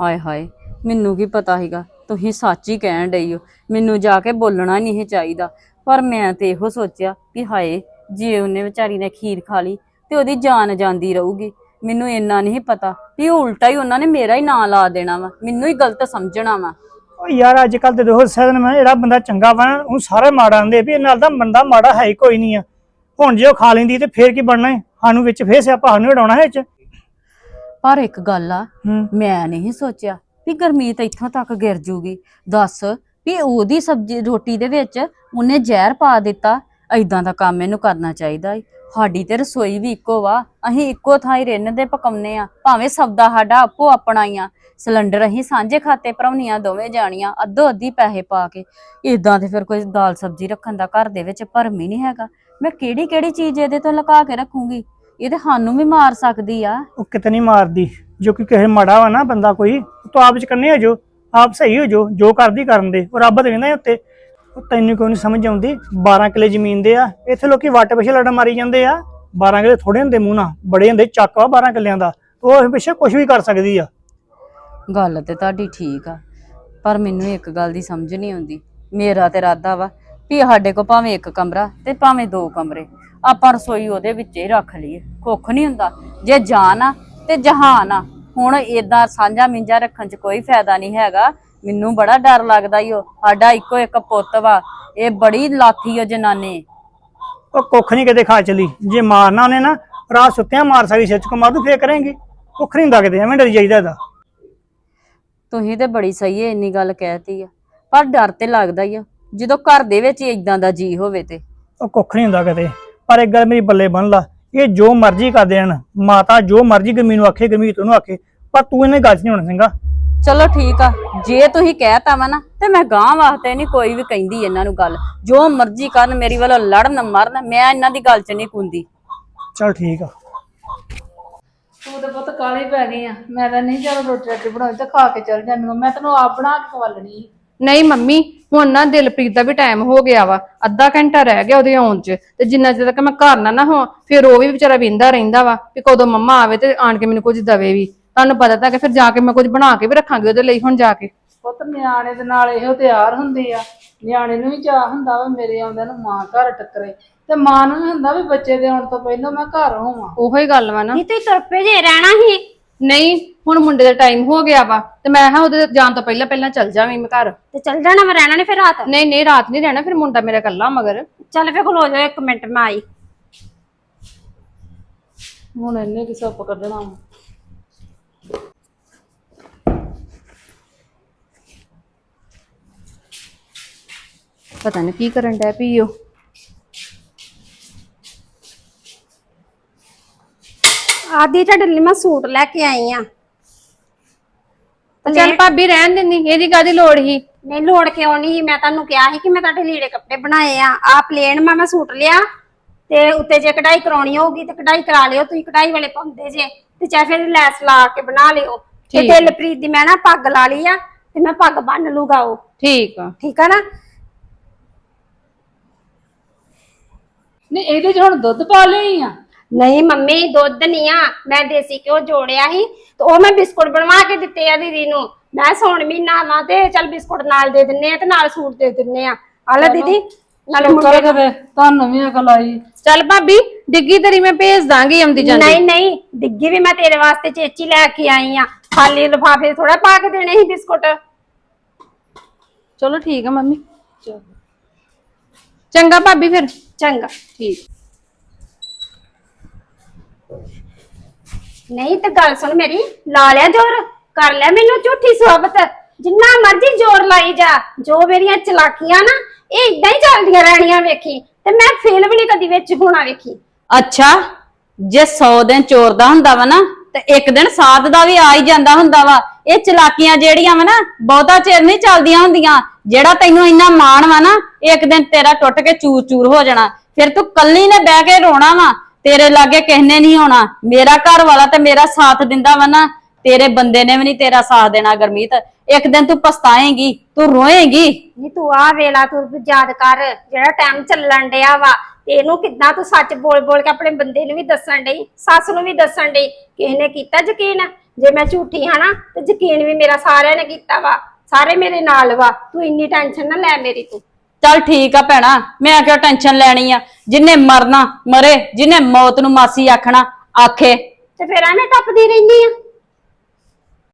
ਹਾਏ ਹਾਏ ਮੈਨੂੰ ਕੀ ਪਤਾ ਸੀਗਾ। ਤੁਸੀਂ ਸੱਚ ਹੀ ਕਹਿਣ ਡਈ ਹੋ। ਮੈਨੂੰ ਜਾ ਕੇ ਬੋਲਣਾ ਨਹੀਂ ਇਹ ਚਾਹੀਦਾ। ਪਰ ਮੈਂ ਤੇ ਇਹੋ ਸੋਚਿਆ ਕਿ ਹਾਏ ਜੇ ਉਹਨੇ ਵਿਚਾਰੀ ਨੇ ਖੀਰ ਖਾ ਲਈ ਤੇ ਉਹਦੀ ਜਾਨ ਜਾਂਦੀ ਰਹੂਗੀ। ਮੈਨੂੰ ਇੰਨਾ ਨਹੀਂ ਪਤਾ ਵੀ ਉਲਟਾ ਹੀ ਉਹਨਾਂ ਨੇ ਮੇਰਾ ਹੀ ਨਾਂ ਲਾ ਦੇਣਾ ਵਾ। ਮੈਨੂੰ ਹੀ ਗਲਤ ਸਮਝਣਾ ਵਾ। ਉਹ ਯਾਰ ਅੱਜ ਕੱਲ ਤੇ ਦੇਖੋ ਸਦਨ ਮੈਂ ਜਿਹੜਾ ਬੰਦਾ ਚੰਗਾ ਵਾ ਉਹ ਸਾਰੇ ਮਾੜਾ ਆਂਦੇ ਵੀ ਇਹ ਨਾਲ ਦਾ ਬੰਦਾ ਮਾੜਾ ਹੈ ਹੀ ਕੋਈ ਨਹੀਂ ਆ। ਹੁਣ ਜੇ ਉਹ ਖਾ ਲੈਂਦੀ ਤੇ ਫੇਰ ਕੀ ਬਣਨਾ ਹੈ ਸਾਨੂੰ ਵਿੱਚ ਫੇਰ ਸਿਆਪਾ ਸਾਨੂੰ ਹਟਾਉਣਾ ਹੈ ਚ। ਪਰ ਇੱਕ ਗੱਲ ਆ ਮੈਂ ਨਹੀਂ ਸੋਚਿਆ ਵੀ ਗਰਮੀਤ ਇੱਥੋਂ ਤੱਕ ਗਿਰ ਜੂਗੀ। ਦੱਸ ਵੀ ਉਹਦੀ ਸਬਜ਼ੀ, ਰੋਟੀ ਦੇ ਵਿੱਚ ਉਹਨੇ ਜ਼ਹਿਰ ਪਾ ਦਿੱਤਾ ਐਦਾਂ ਦਾ ਕੰਮ ਇਹਨੂੰ ਕਰਨਾ ਚਾਹੀਦਾ ਈ ਸਾਡੀ ਤੇ ਰਸੋਈ ਵੀ ਇੱਕੋ ਵਾ, ਅਸੀਂ ਇੱਕੋ ਥਾਂ ਹੀ ਰਹਿਣ ਦੇ ਪਕਾਉਨੇ ਆ, ਭਾਵੇਂ ਸਬਦਾ ਸਾਡਾ ਆਪੋ ਆਪਣਾ ਹੀ ਆ। ਸਿਲੰਡਰ ਅਸੀਂ ਸਾਂਝੇ ਖਾਤੇ ਭਰਾਉਣੀਆਂ ਦੋਵੇਂ ਜਾਣੀਆਂ ਅੱਧੋ ਅੱਧੀ ਪੈਸੇ ਪਾ ਕੇ। ਇਦਾਂ ਤੇ ਫਿਰ ਕੋਈ ਦਾਲ ਸਬਜ਼ੀ ਰੱਖਣ ਦਾ ਘਰ ਦੇ ਵਿੱਚ ਭਰਮ ਹੀ ਨਹੀਂ ਹੈਗਾ। ਮੈਂ ਕਿਹੜੀ ਕਿਹੜੀ ਚੀਜ਼ ਇਹਦੇ ਤੋਂ ਲੁਕਾ ਕੇ ਰੱਖੂੰਗੀ? ਇਹ ਤੇ ਸਾਨੂੰ ਵੀ ਮਾਰ ਸਕਦੀ ਆ। ਉਹ ਕਿਤੇ ਨਹੀਂ ਮਾਰਦੀ। ਜੋ ਕਿ ਕਿਸੇ ਮਾੜਾ ਵਾ ਨਾ ਬੰਦਾ ਕੋਈ, ਤੂੰ ਆਪ ਚ ਕੰਨੇ ਹੋ ਜੋ ਆਪ ਸਹੀ ਹੋ ਜੋ ਜੋ ਕਰਦੀ ਕਰਨ ਦੇ, ਉਹ ਰੱਬ ਤੇ ਉੱਤੇ। ਉਹ ਤੈਨੂੰ ਕਿਉਂ ਨਹੀਂ ਸਮਝ ਆਉਂਦੀ? 12 ਕਿੱਲੇ ਜ਼ਮੀਨ ਦੇ ਆ, ਇੱਥੇ ਲੋਕੀ ਵੱਟ ਪਿਛੇ ਲੜ ਮਾਰੀ ਜਾਂਦੇ ਆ। 12 ਕਿੱਲੇ ਥੋੜੇ ਹੁੰਦੇ ਮੂੰਹ ਨਾਲ, ਬੜੇ ਹੁੰਦੇ ਚੱਕ ਵਾ 12 ਕਿੱਲਿਆਂ ਦਾ। ਉਹ ਪਿੱਛੇ ਕੁਝ ਵੀ ਕਰ ਸਕਦੀ ਆ। ਗੱਲ ਤੇ ਤੁਹਾਡੀ ਠੀਕ ਆ, ਪਰ ਮੈਨੂੰ ਇੱਕ ਗੱਲ ਦੀ ਸਮਝ ਨਹੀਂ ਆਉਂਦੀ। ਮੇਰਾ ਤੇ ਇਰਾਦਾ ਵਾ ਵੀ ਸਾਡੇ ਕੋ ਭਾਵੇਂ ਇੱਕ ਕਮਰਾ ਤੇ ਭਾਵੇਂ ਦੋ ਕਮਰੇ, ਆਪਾਂ ਰਸੋਈ ਉਹਦੇ ਵਿੱਚ ਹੀ ਰੱਖ ਲਈਏ। ਕੁੱਖ ਨਹੀਂ ਹੁੰਦਾ। ਜੇ ਜਾਨ ਆ ਤੇ ਜਹਾਨ ਆ। ਹੁਣ ਏਦਾਂ ਸਾਂਝਾ ਮਿੰਜਾ ਰੱਖਣ 'ਚ ਕੋਈ ਫਾਇਦਾ ਨਹੀਂ ਹੈਗਾ। ਮੈਨੂੰ ਬੜਾ ਡਰ ਲੱਗਦਾ ਈ ਉਹ। ਸਾਡਾ ਇੱਕੋ ਇੱਕ ਪੁੱਤ ਵਾ। ਇਹ ਬੜੀ ਲਾਥੀ ਓ ਜਨਾਨੇ। ਉਹ ਕੁੱਖ ਨਹੀਂ ਕਿਤੇ ਖਾ ਚਲੀ। ਜੇ ਮਾਰਨਾ ਉਹਨੇ ਨਾ ਰਾਤ ਸੁੱਤਿਆਂ ਮਾਰ ਸਕਦੀ ਸਿੱਚ ਕੋ ਮਾਰੂ ਫੇਰ ਕਰੇਂਗੀ। ਕੁੱਖ ਨਹੀਂ ਹੁੰਦਾ ਕਿਤੇ ਐਵੇਂ ਡਰ ਜਾਈਦਾ ਇਹਦਾ। ਤੁਸੀਂ ਤੇ ਬੜੀ ਸਹੀ ਹੈ ਇੰਨੀ ਗੱਲ ਕਹਿਤੀ ਆ। ਪਰ ਡਰ ਤੇ ਲੱਗਦਾ ਹੀ ਆ। ਜਦੋਂ ਘਰ ਦੇ ਵਿੱਚ ਇਦਾਂ ਦਾ ਜੀ ਹੋਵੇ ਤੇ। ਉਹ ਕੁੱਖ ਨਹੀਂ ਹੁੰਦਾ ਕਿਤੇ। ਪਰ ਇੱਕ ਗੱਲ ਮੇਰੀ ਬੱਲੇ ਬੰਨ ਲਾ। ਇਹ ਜੋ ਮਰਜ਼ੀ ਕਰ ਦੇਣ ਮਾਤਾ ਜੋ ਮਰਜ਼ੀ ਗਰਮੀ ਨੂੰ ਆਖੇ ਗਰਮੀ ਉਹਨੂੰ ਆਖੇ ਪਰ ਤੂੰ ਇਹਨੇ ਗੱਲ ਨਹੀਂ ਹੋਣਾ ਸਿੰਘਾ ਚਲੋ ਠੀਕ ਆ ਜੇ ਤੁਸੀਂ ਕਹਿਤਾ ਵਾ ਨਾ ਤੇ ਮੈਂ ਗਾਂ ਵਾਸਤੇ ਨਹੀਂ ਕੋਈ ਵੀ ਕਹਿੰਦੀ ਇਹਨਾਂ ਨੂੰ ਗੱਲ ਜੋ ਮਰਜ਼ੀ ਕਰਨ ਮੇਰੀ ਵੱਲੋਂ ਲੜਨ ਮਰਨ ਮੈਂ ਇਹਨਾਂ ਦੀ ਗੱਲ 'ਚ ਨਹੀਂ ਕੁੰਦੀ ਚਲ ਠੀਕ ਆ ਤੂੰ ਤਾਂ ਬਹੁਤ ਕਾਲੀ ਪੈ ਗਈ ਆ ਮੈਂ ਤਾਂ ਨਹੀਂ ਚੱਲ ਰੋਟੀ ਰਾਟੀ ਬਣਾਈ ਤੇ ਖਾ ਕੇ ਚੱਲ ਜਾਂਦੀ। ਮੈਂ ਤੈਨੂੰ ਆਪ ਬਣਾ ਕੇ ਖਵਾਲਣੀ। ਨਹੀਂ ਮੰਮੀ ਹੁਣ ਨਾ ਦਿਲਪ੍ਰੀਤ ਦਾ ਵੀ ਟਾਈਮ ਹੋ ਗਿਆ ਵਾ। ਅੱਧਾ ਘੰਟਾ ਰਹਿ ਗਿਆ ਉਹਦੇ ਆਉਣ 'ਚ ਤੇ ਜਿੰਨਾ ਚਿਰ ਤੱਕ ਮੈਂ ਘਰ ਨਾ ਨਾ ਹਾਂ ਫਿਰ ਉਹ ਵੀ ਵਿਚਾਰਾ ਵਿੰਦਾ ਰਹਿੰਦਾ ਵਾ ਕਿ ਕਦੋਂ ਮੰਮਾ ਆਵੇ ਤੇ ਆਣ ਕੇ ਮੈਨੂੰ ਕੁਝ ਦਵੇ ਵੀ। ਤੁਹਾਨੂੰ ਪਤਾ ਤਾਂ ਕਿ ਫਿਰ ਜਾ ਕੇ ਮੈਂ ਕੁਝ ਬਣਾ ਕੇ ਵੀ ਰੱਖਾਂਗੀ ਉਹਦੇ ਲਈ ਹੁਣ ਜਾ ਕੇ। ਪੁੱਤ ਨਿਆਣੇ ਦੇ ਨਾਲ ਇਹੋ ਤਿਆਰ ਹੁੰਦੇ ਆ। ਨਿਆਣੇ ਨੂੰ ਵੀ ਚਾਹ ਹੁੰਦਾ ਵਾ ਮੇਰੇ ਆਉਂਦਿਆਂ ਨੂੰ ਮਾਂ ਘਰ ਟੱਕਰੇ। ਤੇ ਮਾਂ ਨੂੰ ਵੀ ਹੁੰਦਾ ਵੀ ਬੱਚੇ ਦੇ ਆਉਣ ਤੋਂ ਪਹਿਲਾਂ ਮੈਂ ਘਰ ਹੋਵਾਂ। ਉਹੋ ਹੀ ਗੱਲ ਵਾ ਨਾ। ਨਹੀਂ ਤੁਸੀਂ ਤੁਰਪੇ ਜੇ ਰਹਿਣਾ ਹੀ। ਨਹੀਂ ਹੁਣ ਮੁੰਡੇ ਦਾ ਟਾਈਮ ਹੋ ਗਿਆ ਵਾ ਤੇ ਮੈਂ ਹਾਂ ਉਹਦੇ ਜਾਣ ਤੋਂ ਪਹਿਲਾਂ ਪਹਿਲਾਂ ਚੱਲ ਜਾਵਾਂ ਮੈਂ ਘਰ। ਤੇ ਚੱਲ ਜਾਣਾ ਮੈਂ ਰਹਿਣਾ ਨਹੀਂ ਫਿਰ ਰਾਤ? ਨਹੀਂ ਨਹੀਂ ਰਾਤ ਨਹੀਂ ਰਹਿਣਾ ਫਿਰ ਮੁੰਡਾ ਮੇਰਾ ਇਕੱਲਾ ਮਗਰ। ਚੱਲ ਫੇ ਖਲੋ ਜਾਓ ਇੱਕ ਮਿੰਟ ਮੈਂ ਆਈ। ਹੁਣ ਇਹਨੇ ਕੀ ਸੁੱਪ ਕੱਢਣਾ। ਪਤਾ ਨਹੀਂ ਕੀ ਕਰਨ ਡੈ ਪਈ ਉਹ ਆਦੀ ਤੁਹਾਡੇ ਲਈ ਮੈਂ ਸੂਟ ਲੈ ਕੇ ਆਈ ਆ। ਤੇ ਚੱਲ ਭਾਬੀ ਰਹਿਣ ਦਿੰਦੀ ਇਹਦੀ ਕਾਦੀ ਲੋੜ ਹੀ ਨਹੀਂ ਲੋੜ ਕਿਉਂ ਨਹੀਂ ਮੈਂ ਤੁਹਾਨੂੰ ਕਿਹਾ ਸੀ ਕਿ ਮੈਂ ਤੁਹਾਡੇ ਲੀੜੇ ਕੱਪੜੇ ਬਣਾਏ ਆ। ਆ ਪਲੇਨ ਮੈਂ ਮੈਂ ਸੂਟ ਲਿਆ। ਤੇ ਉੱਤੇ ਜੇ ਕਢਾਈ ਕਰਾਉਣੀ ਹੋਊਗੀ ਤੇ ਕਢਾਈ ਕਰਾ ਲਿਓ ਤੁਸੀਂ ਕਢਾਈ ਵਾਲੇ ਪਾਉਂਦੇ ਜੇ। ਤੇ ਚਾਹੇ ਫਿਰ ਲੈਸ ਲਾ ਕੇ ਬਣਾ ਲਿਓ। ਤੇ। ਦਿਲਪ੍ਰੀਤ ਦੀ ਮੈਂ ਨਾ ਪੱਗ ਲਾ ਲਈ ਆ ਤੇ ਮੈਂ ਪੱਗ ਬੰਨ ਲੂਗਾ ਉਹ। ਠੀਕ ਆ। ਠੀਕ ਆ ਨਾ? ਨਹੀਂ ਇਹਦੇ 'ਚ ਹੁਣ ਦੁੱਧ ਪਾ ਲਈ ਆ? ਨਹੀਂ ਮੰਮੀ ਦੁੱਧ ਨਹੀਂ ਆ। ਮੈਂ ਦੇਸੀ ਘਿਓ ਜੋੜਿਆ ਸੀ ਤੇ ਉਹ ਮੈਂ ਬਿਸਕੁਟ ਬਣਵਾ ਕੇ ਦਿੱਤੇ ਆ ਦੀਦੀ ਨੂੰ। ਮੈਂ ਸੌਣ ਮਹੀਨਾ ਵਾ ਤੇ ਚੱਲ ਬਿਸਕੁਟ ਨਾਲ ਦੇ ਦਿੰਨੇ ਆ ਤੇ ਨਾਲ ਸੂਟ ਦੇ ਦਿੰਨੇ ਆ। ਆ ਲੈ ਦੀਦੀ। ਨਾਲੇ ਮੁੰਡੇ ਕਰ ਕਦੇ ਤੁਹਾਨੂੰ ਵੀ ਅਕਲ ਆਈ। ਚੱਲ ਭਾਬੀ ਡਿੱਗੀ ਤੇਰੀ ਮੈਂ ਭੇਜ ਦਾਂਗੀ ਆਉਂਦੀ ਜਾਂਦੀ। ਨਹੀਂ ਨਹੀਂ ਡਿੱਗੀ ਵੀ ਮੈਂ ਤੇਰੇ ਵਾਸਤੇ ਚੇਚੀ ਲੈ ਕੇ ਆਈ ਆ। ਖਾਲੀ ਲਿਫਾਫੇ ਥੋੜਾ ਪਾ ਕੇ ਦੇਣੇ ਸੀ ਬਿਸਕੁਟ। ਚਲੋ ਠੀਕ ਆ ਮੰਮੀ। ਚੰਗਾ ਭਾਬੀ ਫਿਰ। ਚੰਗਾ। ਠੀਕ। ਨਹੀਂ ਤੇ ਗੱਲ ਸੁਣ ਮੇਰੀ, ਲਾ ਲਿਆ ਜ਼ੋਰ, ਕਰ ਲਿਆ ਮੈਨੂੰ ਝੂਠੀ ਸੁਹਬਤ ਜਿੰਨਾ ਮਰਜ਼ੀ ਜ਼ੋਰ ਲਾਈ ਜਾ, ਜੋ ਮੇਰੀਆਂ ਚਲਾਕੀਆਂ ਨਾ, ਇਹ ਇਦਾਂ ਹੀ ਚੱਲਦੀਆਂ ਰਹਿਣੀਆਂ ਵੇਖੀ, ਤੇ ਮੈਂ ਫੇਲ ਵੀ ਨਹੀਂ ਕਦੀ ਵਿੱਚ ਹੋਣਾ ਵੇਖੀ। ਅੱਛਾ, ਜੇ 100 ਦਿਨ ਚੋਰ ਦਾ ਹੁੰਦਾ ਵਾ ਨਾ, ਤੇ ਇੱਕ ਦਿਨ ਸਾਧ ਦਾ ਵੀ ਆ ਹੀ ਜਾਂਦਾ ਹੁੰਦਾ ਵਾ। ਇਹ ਚਲਾਕੀਆਂ ਜਿਹੜੀਆਂ ਵਾ ਨਾ, ਬਹੁਤਾ ਚਿਰ ਨਹੀਂ ਚੱਲਦੀਆਂ ਹੁੰਦੀਆਂ। ਜਿਹੜਾ ਤੈਨੂੰ ਇੰਨਾ ਮਾਣ ਵਾ ਨਾ, ਇੱਕ ਦਿਨ ਤੇਰਾ ਟੁੱਟ ਕੇ ਚੂਰ ਚੂਰ ਹੋ ਜਾਣਾ। ਫਿਰ ਤੂੰ ਕੱਲੀ ਨੇ ਬਹਿ ਕੇ ਰੋਣਾ ਵਾ। ਤੇਰੇ ਲਾਗੇ ਕਿਸਨੇ ਨਹੀਂ ਹੋਣਾ ਮੇਰਾ ਘਰ ਵਾਲਾ ਤੇ ਮੇਰਾ ਸਾਥ ਦਿੰਦਾ ਵਾ ਨਾ। ਤੇਰੇ ਬੰਦੇ ਨੇ ਵੀ ਨਹੀਂ ਤੇਰਾ ਸਾਥ ਦੇਣਾ ਗਰਮੀਤ। ਇੱਕ ਦਿਨ ਤੂੰ ਪਛਤਾਏਂਗੀ, ਤੂੰ ਰੋਏਂਗੀ। ਨਹੀਂ ਤੂੰ ਆ ਵੇਲਾ ਤੂੰ ਯਾਦ ਕਰ, ਜਿਹੜਾ ਟਾਈਮ ਚੱਲਣ ਡਿਆ ਵਾ, ਤੇ ਇਹਨੂੰ ਕਿੱਦਾਂ ਤੂੰ ਸੱਚ ਬੋਲ ਬੋਲ ਕੇ ਆਪਣੇ ਬੰਦੇ ਨੂੰ ਵੀ ਦੱਸਣ ਡਈ, ਸੱਸ ਨੂੰ ਵੀ ਦੱਸਣ ਡਈ, ਕਿਸੇ ਨੇ ਕੀਤਾ ਯਕੀਨ? ਜੇ ਮੈਂ ਝੂਠੀ ਹਾਂ ਨਾ, ਤੇ ਯਕੀਨ ਵੀ ਮੇਰਾ ਸਾਰਿਆਂ ਨੇ ਕੀਤਾ ਵਾ, ਸਾਰੇ ਮੇਰੇ ਨਾਲ ਵਾ। ਤੂੰ ਇੰਨੀ ਟੈਨਸ਼ਨ ਨਾ ਲੈ ਮੇਰੀ ਤੂੰ। ਚੱਲ ਠੀਕ ਆ ਭੈਣਾ, ਮੈਂ ਕਿਉਂ ਟੈਨਸ਼ਨ ਲੈਣੀ ਆ? ਜਿੰਨੇ ਮਰਨਾ, ਮਰੇ, ਜਿੰਨੇ ਮੌਤ ਨੂੰ ਮਾਸੀ ਆਖਣਾ, ਆਖੇ। ਤੇ ਫਿਰ ਐਵੇਂ ਟੱਪਦੀ ਰਹਿੰਦੀ ਆ।